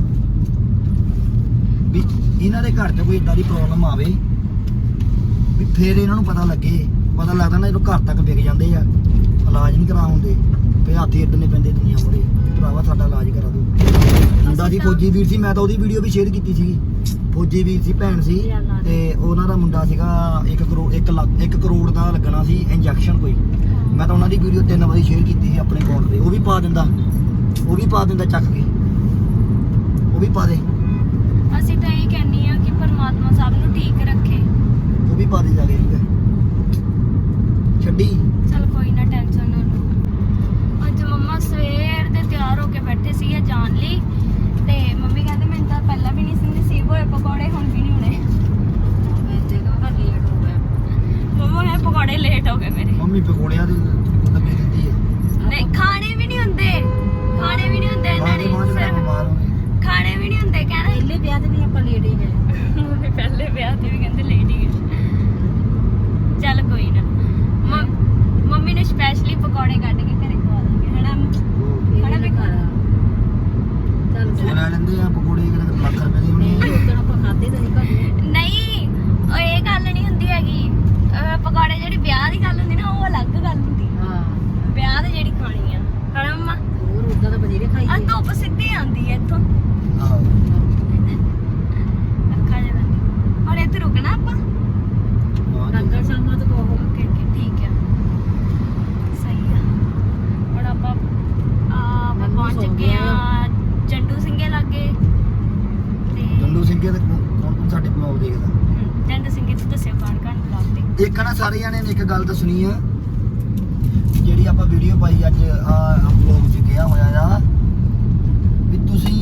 A: ਵੀ ਇਹਨਾਂ ਦੇ ਘਰ 'ਚ ਕੋਈ ਇਦਾਂ ਦੀ ਪ੍ਰੋਬਲਮ ਆਵੇ ਵੀ ਫੇਰ ਇਹਨਾਂ ਨੂੰ ਪਤਾ ਲੱਗੇ ਪਤਾ ਲੱਗਦਾ ਨਾ ਜਦੋਂ ਘਰ ਤੱਕ ਵਿਕ ਜਾਂਦੇ ਆ ਇਲਾਜ ਨਹੀਂ ਕਰਾ ਹੁੰਦੇ ਫੇ ਹਾਥੀ ਅੱਡਣੇ ਪੈਂਦੇ ਦੁਨੀਆ ਮੋਰੇ ਭਰਾਵਾ ਸਾਡਾ ਇਲਾਜ ਕਰਾ ਦਿਓ। ਮੁੰਡਾ ਦੀ ਫੌਜੀ ਵੀਰ ਸੀ ਮੈਂ ਤਾਂ ਉਹਦੀ ਵੀਡੀਓ ਵੀ ਸ਼ੇਅਰ ਕੀਤੀ ਸੀ ਫੌਜੀ ਵੀਰ ਸੀ ਭੈਣ ਸੀ ਤੇ ਉਹਨਾਂ ਦਾ ਮੁੰਡਾ ਸੀਗਾ 1 ਕਰੋੜ 1 ਲੱਖ 1 ਕਰੋੜ ਦਾ ਲੱਗਣਾ ਸੀ ਇੰਜੈਕਸ਼ਨ ਕੋਈ। ਮੈਂ ਤਾਂ ਉਹਨਾਂ ਦੀ ਵੀਡੀਓ ਤਿੰਨ ਵਾਰੀ ਸ਼ੇਅਰ ਕੀਤੀ ਸੀ ਆਪਣੇ ਅਕਾਊਂਟ ਤੇ ਉਹ ਵੀ ਪਾ ਦਿੰਦਾ। ਉਹ ਵੀ ਪਾ ਦਿੰਦਾ ਚੱਕ ਕੇ। ਉਹ ਵੀ ਪਾ ਦੇ।
C: ਅਸੀਂ ਤਾਂ ਇਹ ਕਹਿੰਨੀ ਆ ਕਿ ਪਰਮਾਤਮਾ ਸਭ ਨੂੰ ਠੀਕ ਰੱਖੇ।
A: ਉਹ ਵੀ ਪਾ ਦੇ ਜਾ ਕੇ ਹੈ। ਛੱਡੀ।
C: ਚਲ ਕੋਈ ਨਾ ਟੈਨਸ਼ਨ ਨਾ ਲਓ। ਅੱਜ ਮੰਮਾ ਸਵੇਰ ਦੇ ਤਿਆਰ ਹੋ ਕੇ ਬੈਠੇ ਸੀਗੇ ਜਾਣ ਲਈ। ਤੇ ਮੰਮੀ ਕਹਿੰਦੇ ਮੈਨੂੰ ਤਾਂ ਪਹਿਲਾਂ ਵੀ ਨਹੀਂ ਸੀ ਨਸੀਬ ਹੋਏ ਪਕੌੜੇ ਹੁਣ ਵੀ ਨਹੀਂ ਹੋਣੇ।
B: ਹੋ
C: ਮੰਮਾ ਇਹ ਪਕੌੜੇ ਲੇਟ ਹੋ ਗਏ ਮੇਰੇ।
A: ਮੰਮੀ ਪਕੌੜਿਆਂ ਦੇ ਲੱਗੇ ਦਿੰਦੀ ਹੈ।
C: ਨਹੀਂ ਖਾਣੇ ਵੀ ਨਹੀਂ ਹੁੰਦੇ। ਖਾਣੇ ਵੀ ਨਹੀਂ ਹੁੰਦੇ ਇਹਨਾਂ
A: ਬਾਅਦ
C: ਨੇ
A: ਦੇ ਬਾਅਦ ਮੈਂ
C: ਸਿਰਫ
A: ਬਿਮਾਰ ਹੋ ਗਈ
C: ਖਾਣੇ ਵੀ ਨਹੀਂ ਹੁੰਦੇ ਕਹਿਣਾ
B: ਪਹਿਲੇ ਵਿਆਹ ਤੇ ਵੀ ਆਪਾਂ ਲੇਟ ਹੀ ਗਏ।
C: ਮੰਮੀ ਪਹਿਲੇ ਵਿਆਹ ਤੇ ਵੀ ਕਹਿੰਦੇ ਲੇਟ ਹੀ ਗਏ। ਚੱਲ ਕੋਈ ਨਾ। ਮੰਮ- ਮੰਮੀ ਨੇ ਸਪੈਸ਼ਲੀ ਪਕੌੜੇ ਕੱਢ ਕੇ ਘਰੇ ਖਵਾ ਦਾਂਗੇ ਹਨਾ?
B: ਹਣਾ ਵੀ ਘਰ ਚੱਲ
A: ਸੋ ਲੈ ਲੈਂਦੇ ਆ ਪਕੌੜੇ ਕਿਹੜੇ ਲੱਖ ਰੁਪਏ ਦੇ ਹੋਣੇ
B: ਨਹੀਂ
A: ਆ
B: ਉਦੋਂ ਆਪਾਂ ਖਾਦੇ ਤਾਂ ਨਹੀਂ ਘਰ।
C: ਨਹੀਂ ਉਹ ਇਹ ਗੱਲ ਨਹੀਂ ਹੁੰਦੀ ਹੈਗੀ। ਅਹ ਪਕੌੜੇ ਜਿਹੜੀ ਵਿਆਹ ਦੀ ਗੱਲ ਹੁੰਦੀ ਨਾ ਉਹ ਅਲੱਗ ਗੱਲ ਹੁੰਦੀ।
B: ਹਾਂ।
C: ਵਿਆਹ ਤੇ ਜਿਹੜੀ ਖਾਣੀ ਆ ਹਣਾ ਮੰਮਾ
B: ਹੋਰ ਉਦਾਂ ਤਾਂ ਬਥੇਰੇ ਖਾਈ
C: ਆ
B: ਦੇ
C: ਧੁੱਪ ਸਿੱਧੀ ਆਉਂਦੀ ਹੈ ਇੱਥੋਂ
A: ਆਹੋ
C: ਅੱਖਾਂ ਜਿਹਾ ਹੁਣ ਇੱਥੇ ਰੁਕਣਾ ਆਪਾਂ
B: ਡਾਕਟਰ ਸਾਹਿਬ ਨਾਲ ਤਾਂ ਕਹੋ
C: ਓਕੇ ਓਕੇ ਠੀਕ ਹੈ ਸਹੀ ਆ ਹੁਣ ਆਪਾਂ ਆ ਆਪਾਂ
B: ਮੰਮੀ
C: ਪਹੁੰਚ
B: ਸੌ
C: ਚੁੱਕੇ
B: ਗਿਆ
C: ਆ ਚੰਡੂ ਸਿੰਘੇ ਲਾਗੇ ਤੇ
A: ਜੰਡੂ ਸਿੰਘ ਦੇ ਕੌਣ ਕੌਣ ਸਾਡੇ ਬਲੌਗ ਦੇਖਦਾ
C: ਹਮ, ਚੰਡੂ ਸਿੰਘੇ ਤੋਂ ਦੱਸਿਓ ਕਾਣ ਕਾਣ ਬਲੌਗ ਤੇ
A: ਇੱਕ ਨਾ ਸਾਰੇ ਜਾਣੇ ਨੇ ਇੱਕ ਗੱਲ ਦੱਸਣੀ ਆ ਜਿਹੜੀ ਆਪਾਂ ਵੀਡੀਓ ਪਾਈ ਅੱਜ ਆ ਬਲੌਗ 'ਚ ਕਿਹਾ ਹੋਇਆ ਆ ਵੀ ਤੁਸੀਂ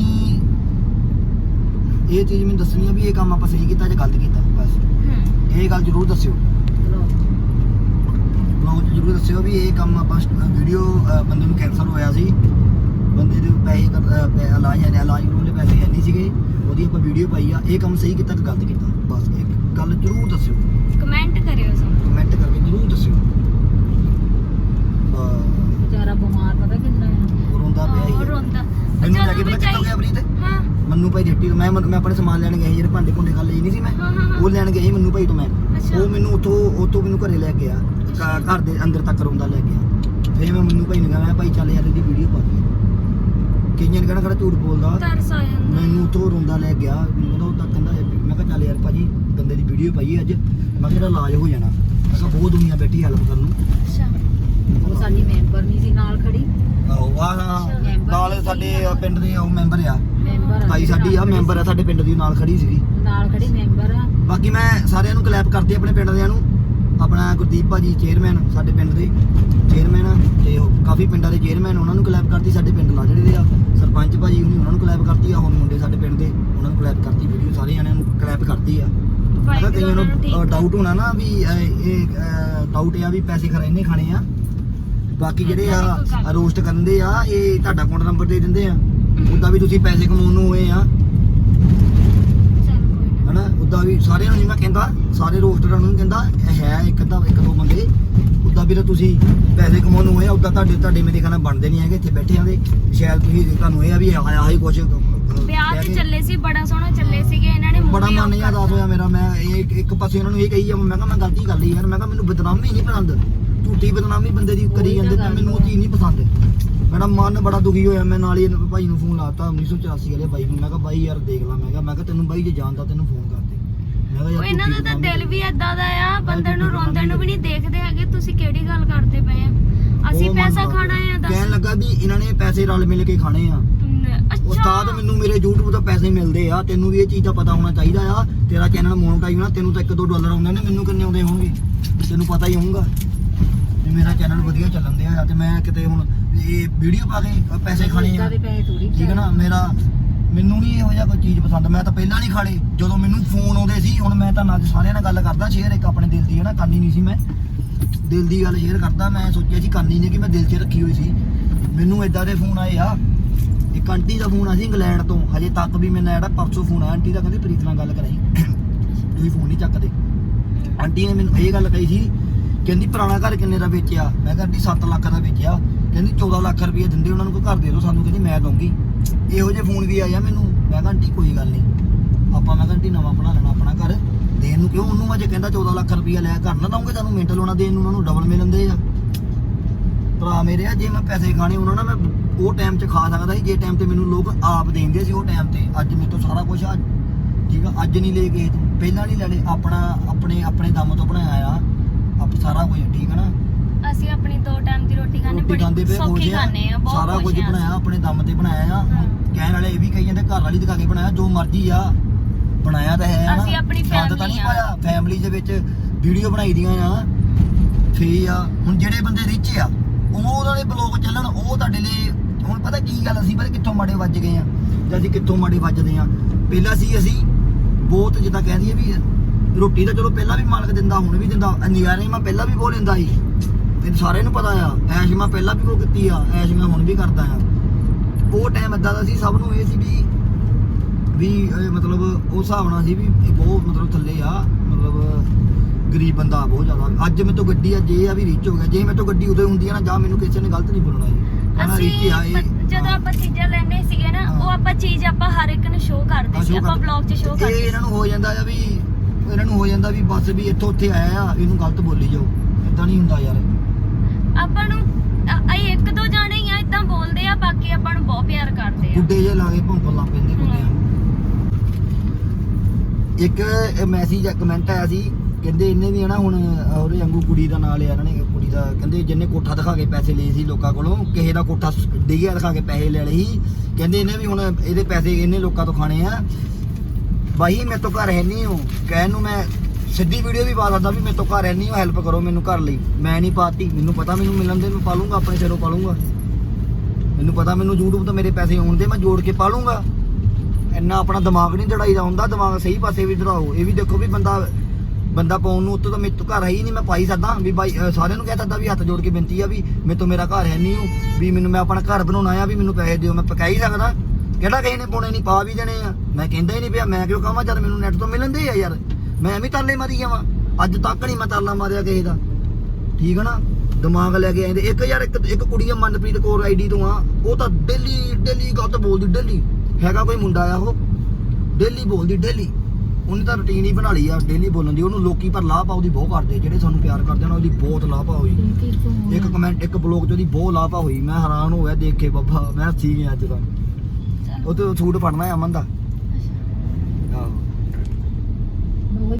A: ਇਹ ਚੀਜ਼ ਮੈਨੂੰ ਦੱਸਣੀ ਆ ਵੀ ਇਹ ਕੰਮ ਆਪਾਂ ਸਹੀ ਕੀਤਾ ਜਾਂ ਗਲਤ ਕੀਤਾ ਬਸ
C: ਹਮ
A: ਇਹ ਗੱਲ ਜ਼ਰੂਰ ਦੱਸਿਓ
B: ਚਲੋ
A: ਬਲੌਗ 'ਚ ਜ਼ਰੂਰ ਦੱਸਿਓ ਵੀ ਆਪਾਂ ਵੀਡੀਓ ਬੰਦੇ ਨੂੰ ਕੈਂਸਰ ਹੋਇਆ ਸੀ। ਬੰਦੇ ਦੇ ਪੈਸੇ ਕਰ- ਇਲਾਜ ਹੈ ਇਲਾਜ ਨੂੰ ਦੇ ਪੈਸੇ ਹੈ ਨਹੀਂ ਸੀਗੇ। ਉਹਦੀ ਆਪਾਂ ਵੀਡੀਓ ਪਾਈ ਆ। ਇਹ ਕੰਮ ਸਹੀ ਕੀਤਾ ਕਿ ਗਲਤ ਕੀਤਾ? ਬਸ ਇੱਕ ਗੱਲ ਜ਼ਰੂਰ ਦੱਸਿਓ।
C: ਕਮੈਂਟ ਕਰਿਓ ਸਭ
A: ਕਮੈਂਟ ਕਰਕੇ ਜ਼ਰੂਰ ਦੱਸਿਓ। ਬਸ,
B: ਵਿਚਾਰਾ ਬਿਮਾਰ ਪਤਾ ਕਿੰਨਾ ਹੈ।
A: ਉਹ ਰੋਂਦਾ ਪਿਆ
C: ਹੋਰ
A: ਹੀ ਆ।
C: ਰੋਂਦਾ।
A: ਮੈਨੂੰ ਲੈ ਕੇ ਪਤਾ ਕਿੱਥੋਂ ਗਿਆ ਪ੍ਰੀਤ?
C: ਹਾਂ।
A: ਮੰਨੂ ਭਾਈ ਰੇਟੀ ਤੋਂ। ਮੈਂ ਮੈਂ ਆਪਣੇ ਸਮਾਨ ਲੈਣ ਗਿਆ ਸੀ ਜਿਹੜੇ ਭਾਂਡੇ ਭੁੰਡੇ ਗੱਲ ਲਈ ਨਹੀਂ ਸੀ ਮੈਂ। ਉਹ ਲੈਣ ਗਿਆ ਸੀ ਮੰਨੂ ਭਾਈ ਤੋਂ ਮੈਂ। ਉਹ ਮੈਨੂੰ ਉਥੋਂ ਉਤੋਂ ਮੈਨੂੰ ਘਰੇ ਲੈ ਗਿਆ। ਘਰ ਦੇ ਅੰਦਰ ਤੱਕ ਰੋਂਦਾ ਲੈ ਗਿਆ। ਫਿਰ ਮੈਂ ਮੰਨੂ ਭਾਈ ਨੂੰ ਭਾਈ ਚੱਲ ਯਾਰ ਇਹਦੀ ਵੀਡੀਓ ਪਾ ਦੇ। ਕਈਆਂ ਨੇ ਕਹਿਣਾ ਖੜਾ ਝੂਠ ਬੋਲਦਾ।
C: ਤਰਸ ਆ ਜਾਂਦਾ।
A: ਮੈਨੂੰ ਉਤੋਂ ਰੋਂਦਾ ਲੈ ਗਿਆ ਮੈਨੂੰ ਕਹਿੰਦਾ ਉਹ ਕਹਿੰਦਾ ਮੈਂ ਕਿਹਾ ਚੱਲ ਯਾਰ ਭਾਜੀ ਬੰਦੇ ਦੀ ਵੀਡੀਓ ਪਾਈ ਅੱਜ। ਮੈਂ ਕਿਹਾ ਇਹਦਾ ਇਲਾਜ ਹੋ ਜਾਣਾ। ਮੈਂ ਕਿਹਾ ਬਹੁਤ ਦੁਨੀਆ ਬੈਠੀ ਹੈਲਪ ਕਰਨ ਨੂੰ।
C: ਅੱਛਾ।
B: ਉਹ ਸਾਡੀ ਮੈਂਬਰ ਨਹੀਂ ਸੀ ਨਾਲ ਖੜੀ।
A: ਆਹੋ ਆਹ ਨਾਲ ਸਾਡੇ ਪਿੰਡ ਦੇ ਉਹ ਮੈਂਬਰ ਆ।
B: ਮੈਂਬਰ
A: ਭਾਈ ਸਾਡੀ ਆ ਮੈਂਬਰ ਆ ਸਾਡੇ ਪਿੰਡ ਦੀ ਨਾਲ ਖੜੀ ਸੀਗੀ।
B: ਨਾਲ ਖੜੀ ਮੈਂਬਰ ਆ।
A: ਬਾਕੀ ਮੈਂ ਸਾਰਿਆਂ ਨੂੰ ਕਲੈਪ ਕਰਦੀ ਆਪਣੇ ਪਿੰਡ ਦਿਆਂ ਨੂੰ। ਆਪਣਾ ਗੁਰਦੀਪ ਭਾਜੀ ਚੇਅਰਮੈਨ ਸਾਡੇ ਪਿੰਡ ਦੇ ਚੇਅਰਮੈਨ ਆ ਤੇ ਉਹ ਕਾਫੀ ਪਿੰਡਾਂ ਦੇ ਚੇਅਰਮੈਨ ਉਹਨਾਂ ਨੂੰ ਕਲੈਪ ਕਰਤੀ ਸਾਡੇ ਪਿੰਡ ਲਾ ਜਿਹੜੇ ਦੇ ਆ। ਸਰਪੰਚ ਭਾਜੀ ਉਹਨਾਂ ਨੂੰ ਕਲੈਪ ਕਰਤੀ ਆ ਹੁਣ ਮੁੰਡੇ ਸਾਡੇ ਪਿੰਡ ਦੇ ਉਹਨਾਂ ਨੂੰ ਕਲੈਪ ਕਰਤੀ ਵੀਡੀਓ ਸਾਰੇ ਜਣਿਆਂ ਨੂੰ ਕਲੈਪ ਕਰਤੀ ਆ। ਕਿਹਾ ਕਈਆਂ ਨੂੰ ਡਾਊਟ ਹੋਣਾ ਨਾ ਵੀ ਇਹ ਡਾਊਟ ਆ ਵੀ ਪੈਸੇ ਖਰਾ ਇਹਨੇ ਖਾਣੇ ਆ। ਬਾਕੀ ਜਿਹੜੇ ਆ ਰੋਸਟ ਕਰਦੇ ਆ ਇਹ ਤੁਹਾਡਾ ਅਕਾਊਂਟ ਨੰਬਰ ਦੇ ਦਿੰਦੇ ਆ। ਉਦਾਂ ਵੀ ਤੁਸੀਂ ਪੈਸੇ ਕਮਾਉਣ ਨੂੰ ਹੋਏ ਆ। ਹਨਾ? ਉਦਾਂ ਵੀ ਸਾਰਿਆਂ ਨੂੰ ਨਹੀਂ ਮੈਂ ਕਹਿੰਦਾ ਸਾਰੇ ਰੋਸਟਰਾਂ ਨੂੰ ਕਹਿੰਦਾ ਇਹ ਹੈ ਇੱਕ ਅੱਧਾ ਇੱਕ ਦੋ ਬੰਦੇ। ਉਦਾਂ ਵੀ ਤਾਂ ਤੁਸੀਂ ਪੈਸੇ ਕਮਾਉਣ ਨੂੰ ਹੋਏ ਆ ਉਦਾਂ ਤੁਹਾਡੇ ਤੁਹਾਡੇ ਮੇਰੇ ਖਾਣਾ ਬਣਦੇ ਨਹੀਂ ਹੈਗੇ ਇੱਥੇ ਬੈਠੇ ਆਂਦੇ ਸ਼ਾਇਦ ਤੁਸੀਂ ਤੁਹਾਨੂੰ ਇਹ ਆ ਵੀ ਆਇਆ ਹੀ ਕੁਝ
C: ਵਿਆਹ ਤੇ ਚੱਲੇ ਸੀ ਬੜਾ ਸੋਹਣਾ ਚੱਲੇ ਸੀਗੇ ਇਹਨਾਂ ਨੇ
A: ਬੜਾ ਮਨ। ਹੋਇਆ ਮੇਰਾ ਮੈਂ ਇਹ ਇੱਕ- ਇੱਕ ਪਾਸੇ ਉਹਨਾਂ ਨੂੰ ਇਹ ਕਹੀ ਆ ਮੈਂ ਕਿਹਾ ਮੈਂ ਗਲਤੀ ਕਰ ਲਈ ਯਾਰ ਮੈਂ ਕਿਹਾ ਮੈਨੂੰ ਬਦਨਾਮੀ ਨਹੀਂ ਪਸੰਦ। ਝੂਠੀ ਬਦਨਾਮੀ ਬੰਦੇ ਦੀ ਕਰੀ ਜਾਂਦੇ ਤੇ ਮੈਨੂੰ ਉਹ ਚੀਜ਼ ਨਹੀਂ ਪਸੰਦ। ਮੇਰਾ ਮਨ ਬੜਾ ਦੁਖੀ ਹੋਇਆ ਮੈਂ ਨਾਲ ਹੀ ਇਹਨੂੰ ਭਾਈ ਨੂੰ ਫੋਨ ਲਾਤਾ 1984 ਵਾਲੇ ਬਾਈ ਨੂੰ ਮੈਂ ਕਿਹਾ ਬਾਈ ਯਾਰ ਦੇਖ ਲੈ ਮੈਂ ਕਿਹਾ ਮੈਂ ਕਿਹਾ ਤੈਨੂੰ ਬਾਈ ਜੇ ਜਾਣਦਾ ਤੈਨੂੰ ਫੋਨ ਮੈਂ ਕਿਹਾ
C: ਉਹ ਇਹਨਾਂ ਦਾ ਤਾਂ ਦਿਲ ਵੀ ਏਦਾਂ ਦਾ ਆ ਬੰਦੇ ਨੂੰ ਰੋਂਦੇ ਨੂੰ ਵੀ ਨਹੀਂ ਦੇਖਦੇ ਹੈਗੇ ਤੁਸੀਂ ਕਿਹੜੀ ਗੱਲ ਕਰਦੇ ਪਏ ਆ? ਅਸੀਂ ਪੈਸਾ ਖਾਣਾ ਆ
A: ਕਹਿਣ
C: ਦੱਸ
A: ਲੱਗਾ ਵੀ ਇਹਨਾਂ ਨੇ ਪੈਸੇ ਰਲ ਮਿਲ ਕੇ ਖਾਣੇ ਆ। ਉਸਤਾਦ ਮੈਨੂੰ ਮੇਰੇ YouTube ਤੋਂ ਪੈਸੇ ਮਿਲਦੇ ਆ ਤੈਨੂੰ ਵੀ ਇਹ ਚੀਜ਼ ਦਾ ਪਤਾ ਹੋਣਾ ਚਾਹੀਦਾ ਆ। ਤੇਰਾ ਚੈਨਲ ਮੋਨਟਾਈਜ਼ ਹੋਣਾ ਤੈਨੂੰ ਤਾਂ 1-2 ਡਾਲਰ ਆਉਂਦੇ ਨੇ ਮੈਨੂੰ ਕਿੰਨੇ ਆਉਂਦੇ ਹੋਣਗੇ? ਤੈਨੂੰ ਪਤਾ ਹੀ ਹੋਊਗਾ। ਵੀ ਮੇਰਾ ਚੈਨਲ ਵਧੀਆ ਚੱਲਣ ਦਿਆ ਆ ਤੇ ਮੈਂ ਕਿਤੇ ਹੁਣ ਇਹ ਵੀਡੀਓ ਪਾ ਕੇ ਪੈਸੇ ਖਾਣੇ ਆ। ਠੀਕ ਹੈ ਨਾ ਮੇਰਾ ਮੈਨੂੰ ਨਹੀਂ ਇਹੋ ਜਿਹਾ ਕੋਈ ਚੀਜ਼ ਪਸੰਦ। ਮੈਂ ਤਾਂ ਪਹਿਲਾਂ ਨਹੀਂ ਖਾਲੇ। ਜਦੋਂ ਮੈਨੂੰ ਫੋਨ ਆਉਂਦੇ ਸੀ, ਹੁਣ ਮੈਂ ਤਾਂ ਅੱਜ ਸਾਰਿਆਂ ਨਾਲ ਗੱਲ ਕਰਦਾ ਸ਼ੇਅਰ ਇੱਕ ਆਪਣੇ ਦਿਲ ਦੀ ਹੈ ਨਾ, ਕਰਨੀ ਨਹੀਂ ਸੀ ਮੈਂ। ਦਿਲ ਦੀ ਗੱਲ ਸ਼ੇਅਰ ਕਰਦਾ, ਮੈਂ ਸੋਚਿਆ ਸੀ ਕਰਨੀ ਨਹੀਂ ਕਿ ਮੈਂ ਦਿਲ 'ਚ ਰੱਖੀ ਹੋਈ ਸੀ। ਮੈਨੂੰ ਇਦਾਂ ਦੇ ਫੋਨ ਆਏ ਆ। ਇੱਕ ਆਂਟੀ ਦਾ ਫੋਨ ਆ ਸੀ ਇੰਗਲੈਂਡ ਤੋਂ। ਹਜੇ ਤੱਕ ਵੀ ਮੈਨੂੰ ਜਿਹੜਾ ਪਰਸੋਂ ਫੋਨ ਆਇਆ, ਆਂਟੀ ਦਾ ਕਹਿੰਦੀ ਪ੍ਰੀਤ ਨਾਲ ਗੱਲ ਕਰਾਈ। ਤੁਸੀਂ ਫੋਨ ਨਹੀਂ ਚੱਕਦੇ। ਆਂਟੀ ਨੇ ਮੈਨੂੰ ਇਹ ਗੱਲ ਕਹੀ ਸੀ, ਕਹਿੰਦੀ ਪੁਰਾਣਾ ਘਰ ਕਿੰਨੇ ਦਾ ਵੇਚਿਆ? ਮੈਂ ਕਿਹਾ ਆਂਟੀ 7 ਲੱਖ ਦਾ ਵੇਚਿਆ। ਕਹਿੰਦੀ 14 ਲੱਖ ਰੁਪਏ ਦਿੰਦੇ, ਉਹਨਾਂ ਨੂੰ ਕੋਈ ਘਰ ਦੇ ਦਿਓ ਸਾਨੂੰ, ਕਹਿੰਦੀ ਮੈਂ ਦਊਂਗੀ। ਇਹੋ ਜਿਹੇ ਫੋਨ ਵੀ ਆਏ ਆ ਮੈਨੂੰ। ਮੈਂ ਕਿਹਾ, ਆਂਟੀ, ਕੋਈ ਗੱਲ ਨਹੀਂ। ਆਪਾਂ ਮੈਂ ਕਿਹਾ, ਆਂਟੀ, ਨਵਾਂ ਬਣਾ ਲੈਣਾ ਆਪਣਾ ਘਰ। ਦੇਣ ਨੂੰ ਕਿਉਂ? ਉਹਨੂੰ ਮੈਂ ਜੇ ਕਹਿੰਦਾ 14 ਲੱਖ ਰੁਪਇਆ ਲੈ ਘਰ ਨਾ ਦਊਂਗੇ ਤੁਹਾਨੂੰ ਮਿੰਟ ਲਾਉਣਾ ਦੇਣ ਨੂੰ, ਉਹਨਾਂ ਨੂੰ ਡਬਲ ਮਿਲਣਦੇ ਆ। ਭਰਾ ਮੇਰੇ ਆ, ਜੇ ਮੈਂ ਪੈਸੇ ਖਾਣੇ ਉਹਨਾਂ ਨਾਲ, ਮੈਂ ਉਹ ਟਾਈਮ 'ਚ ਖਾ ਸਕਦਾ ਸੀ। ਜੇ ਟਾਈਮ ਤੇ ਮੈਨੂੰ ਲੋਕ ਆਪ ਦੇਂਦੇ ਸੀ ਉਹ ਟਾਈਮ ਤੇ। ਅੱਜ ਮੇਰੇ ਤੋਂ ਸਾਰਾ ਕੁਝ ਆ। ਠੀਕ ਆ, ਅੱਜ ਨਹੀਂ ਲੈ ਕੇ ਪਹਿਲਾਂ ਨਹੀਂ ਲੈਣੇ, ਆਪਣਾ, ਆਪਣੇ ਆਪਣੇ ਦਮ ਤੋਂ ਬਣਾਇਆ ਆ। ਆਪ ਸਾਰਾ ਕੁਝ ਠੀਕ ਹੈ ਨਾ?
C: ਅਸੀਂ ਆਪਣੀ ਦੋ ਟਾਈਮ ਦੀ ਰੋਟੀ ਖਾਣੇ
A: ਰੋਟੀ ਖਾਂਦੇ
C: ਬੜੀ
A: ਪਏ
C: ਸੌਖੀ
A: ਆ।
C: ਖਾਣੇ ਆ ਬਹੁਤ
A: ਸਾਰਾ ਕੁਝ
C: ਆ
A: ਬਣਾਇਆ ਆਪਣੇ ਦਮ ਤੇ ਬਣਾਇਆ ਆ। ਕਹਿਣ ਵਾਲੇ ਇਹ ਵੀ ਕਹੀ ਜਾਂਦੇ ਘਰ ਵਾਲੀ ਦਿਖਾ ਕੇ ਬਣਾਇਆ ਜੋ ਮਰਜ਼ੀ ਆ ਬਣਾਇਆ ਤਾਂ ਹੈ
C: ਅਸੀਂ ਆਪਣੀ
A: ਨਹੀਂ
C: ਆ।
A: ਫੈਮਿਲੀ ਦੇ ਵਿੱਚ ਵੀਡੀਓ ਬਣਾਈ ਦੀਆਂ ਆ। ਫੇ ਆ ਹੁਣ ਜਿਹੜੇ ਬੰਦੇ ਰਿਚ ਆ ਉਹ ਉਹਨਾਂ ਦੇ ਬਲੌਗ ਚੱਲਣ ਉਹ ਤੁਹਾਡੇ ਲਈ ਹੁਣ ਪਤਾ ਕੀ ਗੱਲ ਅਸੀਂ ਪਤਾ ਕਿੱਥੋਂ ਮਾੜੇ ਵੱਜ ਗਏ ਆ ਜਾਂ ਅਸੀਂ ਕਿੱਥੋਂ ਮਾੜੇ ਵੱਜਦੇ ਆ। ਪਹਿਲਾਂ ਸੀ ਅਸੀਂ ਬਹੁਤ ਜਿੱਦਾਂ ਕਹਿ ਦਈਏ ਵੀ ਰੋਟੀ ਤਾਂ ਚਲੋ ਪਹਿਲਾਂ ਵੀ ਮਾਲਕ ਦਿੰਦਾ ਹੁਣ ਵੀ ਦਿੰਦਾ ਨਜ਼ਾਰੇ ਮੈਂ ਪਹਿਲਾਂ ਵੀ ਬਹੁਤ ਲੈਂਦਾ ਸੀ। ਤੇ ਸਾਰਿਆਂ ਨੂੰ ਪਤਾ ਆ ਐਸ਼ ਮੈਂ ਪਹਿਲਾਂ ਵੀ ਬਹੁਤ ਕੀਤੀ ਆ ਐਸ਼ ਮੈਂ ਹੁਣ ਵੀ ਕਰਦਾ ਆ। ਉਹ ਟਾਈਮ ਇਦਾਂ ਦਾ ਸੀ ਸਭ ਨੂੰ ਇਹ ਸੀ ਵੀ ਵੀ ਇਹ ਮਤਲਬ ਉਸ ਹਿਸਾਬ ਨਾਲ ਸੀ ਵੀ ਇਹ ਬਹੁਤ ਮਤਲਬ ਥੱਲੇ ਆ ਮਤਲਬ ਗਰੀਬ ਬੰਦਾ ਬਹੁਤ ਜ਼ਿਆਦਾ। ਅੱਜ ਮੇਰੇ ਤੋਂ ਗੱਡੀ ਆ ਜੇ ਆ ਵੀ ਰੀਚ ਹੋ ਗਿਆ ਜੇ ਮੇਰੇ ਤੋਂ ਗੱਡੀ ਉਦੋਂ ਹੁੰਦੀ ਆ ਨਾ ਜਾਂ ਮੈਨੂੰ ਕਿਸੇ ਨੇ ਗਲਤ ਨਹੀਂ ਬੋਲਣਾ ਜੀ। ਕਹਿੰਦਾ
C: ਅਸੀਂ
A: ਰੀਚ ਆ ਇਹ।
C: ਪ- ਜਦੋਂ ਆਪਾਂ ਚੀਜ਼ਾਂ ਲੈਣੇ ਸੀਗੇ ਨਾ। ਉਹ ਆਪਾਂ ਚੀਜ਼ ਆਪਾਂ ਹਰ ਇੱਕ ਨੂੰ ਸ਼ੋਅ ਕਰਦੇ ਸੀ ਆਪਾਂ। ਵਲੌਗ 'ਚ ਸ਼ੋਅ
A: ਇਹ
C: ਕਰਦੇ
A: ਇਹਨਾਂ ਨੂੰ ਹੋ ਜਾਂਦਾ ਆ ਵੀ ਇਹਨਾਂ ਨੂੰ ਹੋ ਜਾਂਦਾ ਵੀ ਬਸ ਵੀ ਇੱਥੋਂ ਉੱਥੇ ਆਇਆ ਆ ਇਹਨੂੰ ਗਲਤ ਬੋਲੀ ਜਾਓ। ਇਦਾਂ ਨਹੀਂ ਹੁੰਦਾ ਯਾਰ।
C: ਆਪਾਂ ਨੂੰ ਅ- ਅਸੀਂ ਇੱਕ ਦੋ ਜਾਣੇ ਹੀ ਆ ਇਦਾਂ ਬੋਲਦੇ ਆ ਬਾਕੀ ਆਪਾਂ ਨੂੰ ਬਹੁਤ ਪਿਆਰ ਕਰਦੇ ਆ।
A: ਗੁੱਡੇ ਜੇ ਲਾ ਕੇ ਭੌਂਕਣ ਲੱਗ ਪੈਂਦੇ ਗੁੱਡਿਆਂ ਨੂੰ। ਇੱਕ ਮੈਸੇਜ ਕਮੈਂਟ ਆਇਆ ਸੀ ਕਹਿੰਦੇ ਇਹਨੇ ਵੀ ਹੈ ਨਾ ਹੁਣ ਉਹਦੇ ਵਾਂਗੂ ਕੁੜੀ ਦਾ ਨਾਂ ਲਿਆ ਇਹਨਾਂ ਨੇ ਕੁੜੀ ਦਾ ਕਹਿੰਦੇ ਜਿਹਨੇ ਕੋਠਾ ਦਿਖਾ ਕੇ ਪੈਸੇ ਲਏ ਸੀ ਲੋਕਾਂ ਕੋਲੋਂ ਕਿਸੇ ਦਾ ਕੋਠਾ ਡਿੱਗਿਆ ਦਿਖਾ ਕੇ ਪੈਸੇ ਲੈ ਲਏ ਸੀ। ਕਹਿੰਦੇ ਇਹਨੇ ਵੀ ਹੁਣ ਇਹਦੇ ਪੈਸੇ ਇਹਨੇ ਲੋਕਾਂ ਤੋਂ ਖਾਣੇ ਆ। ਬਾਈ ਮੇਰੇ ਤੋਂ ਘਰ ਹੈ ਨਹੀਂ ਹੋ ਕਹਿਣ ਨੂੰ ਮੈਂ ਸਿੱਧੀ ਵੀਡੀਓ ਵੀ ਪਾ ਸਕਦਾ ਵੀ ਮੇਰੇ ਤੋਂ ਘਰ ਹੈ ਨਹੀਂ ਹੋ ਹੈਲਪ ਕਰੋ ਮੈਨੂੰ ਘਰ ਲਈ। ਮੈਂ ਨਹੀਂ ਪਾਤੀ। ਮੈਨੂੰ ਪਤਾ ਮੈਨੂੰ ਮਿਲਣ ਦੇ ਮੈਂ ਪਾ ਲੂੰਗਾ ਆਪਣੇ ਸਿਰੋਂ ਪਾ ਲੂੰਗਾ ਮੈਨੂੰ ਪਤਾ ਮੈਨੂੰ YouTube ਤੋਂ ਮੇਰੇ ਪੈਸੇ ਆਉਣ ਦੇ, ਮੈਂ ਜੋੜ ਕੇ ਪਾ ਲੂੰਗਾ ਇੰਨਾ ਆਪਣਾ ਦਿਮਾਗ ਨਹੀਂ ਦੜਾਈਦਾ ਹੁੰਦਾ, ਦਿਮਾਗ ਸਹੀ ਪਾਸੇ ਵੀ ਦੜਾਓ ਇਹ ਵੀ ਦੇਖੋ ਵੀ ਬੰਦਾ ਬੰਦਾ ਪਾਉਣ ਨੂੰ ਉੱਤੋਂ ਤਾਂ ਮੇਰੇ ਤੋਂ ਘਰ ਹੈ ਹੀ ਨਹੀਂ, ਮੈਂ ਪਾਈ ਸਕਦਾ। ਵੀ ਬਾਈ ਸਾਰਿਆਂ ਨੂੰ ਕਹਿ ਸਕਦਾ ਵੀ ਹੱਥ ਜੋੜ ਕੇ ਬੇਨਤੀ ਆ ਵੀ ਮੇਰੇ ਤੋਂ ਮੇਰਾ ਘਰ ਹੈ ਨਹੀਂ ਉਹ। ਵੀ ਮੈਨੂੰ ਮੈਂ ਆਪਣਾ ਘਰ ਬਣਾਉਣਾ ਆ, ਵੀ ਮੈਨੂੰ ਪੈਸੇ ਦਿਓ, ਮੈਂ ਪਕਾ ਹੀ ਸਕਦਾ। ਕਿਹੜਾ ਕਿਸੇ ਨੇ ਪਾਉਣੇ ਨਹੀਂ, ਪਾ ਵੀ ਦੇਣੇ ਆ। ਮੈਂ ਕਹਿੰਦਾ ਹੀ ਨਹੀਂ ਪਿਆ, ਮੈਂ ਕਿਉਂ ਕਹਾਂ ਜਦ ਮੈਨੂੰ ਨੈਟ ਤੋਂ ਮਿਲਣ ਦੇ ਆ ਯਾਰ। ਮੈਂ ਵੀ ਤਾਲੇ ਮਾਰੀ ਜਾਵਾਂ। ਅੱਜ ਤੱਕ ਨਹੀਂ ਮੈਂ ਤਰਲਾ ਮਾਰਿਆ ਕਿਸੇ ਦਾ। ਠੀਕ ਹੈ ਨਾ? ਦਿਮਾਗ ਲੈ ਕੇ ਆਂਦੇ ਇੱਕ ਯਾਰ, ਇੱਕ ਇੱਕ ਕੁੜੀ ਆ ਮਨਪ੍ਰੀਤ ਕੌਰ ਆਈਡੀ ਤੋਂ ਆ। ਉਹ ਤਾਂ ਡੇਲੀ ਡੇਲੀ ਗਲਤ ਬੋਲਦੀ ਡੇਲੀ ਹੈਗਾ ਕੋਈ ਮੁੰਡਾ ਆ ਉਹ? ਡੇਲੀ ਬੋਲਦੀ ਡੇਲੀ ਉਹਨੇ ਤਾਂ ਰੁਟੀਨ ਹੀ ਬਣਾ ਲਈ ਆ ਡੇਲੀ ਬੋਲਣ ਦੀ। ਉਹਨੂੰ ਲੋਕੀ ਪਰ ਲਾਹ ਲਾਭ ਉਹਦੀ ਬਹੁਤ ਕਰਦੇ ਜਿਹੜੇ ਸਾਨੂੰ ਪਿਆਰ ਕਰਦੇ ਨੇ, ਉਹਦੀ ਬਹੁਤ ਲਾਭ ਹੋਈ। ਇੱਕ ਕਮੈਂਟ ਇੱਕ ਬਲੌਗ ਚ ਉਹਦੀ ਬਹੁਤ ਲਾਹ ਪਾ ਹੋਈ। ਮੈਂ ਹੈਰਾਨ ਹੋ ਗਿਆ, ਦੇਖ ਕੇ ਬੱਬਾ, ਮੈਂ ਸੀ ਗਿਆ ਅੱਜ ਤਾਂ ਉਹ ਤੇ ਸੂਟ ਫੜਨਾ ਹੈ ਅਮਨ ਦਾ।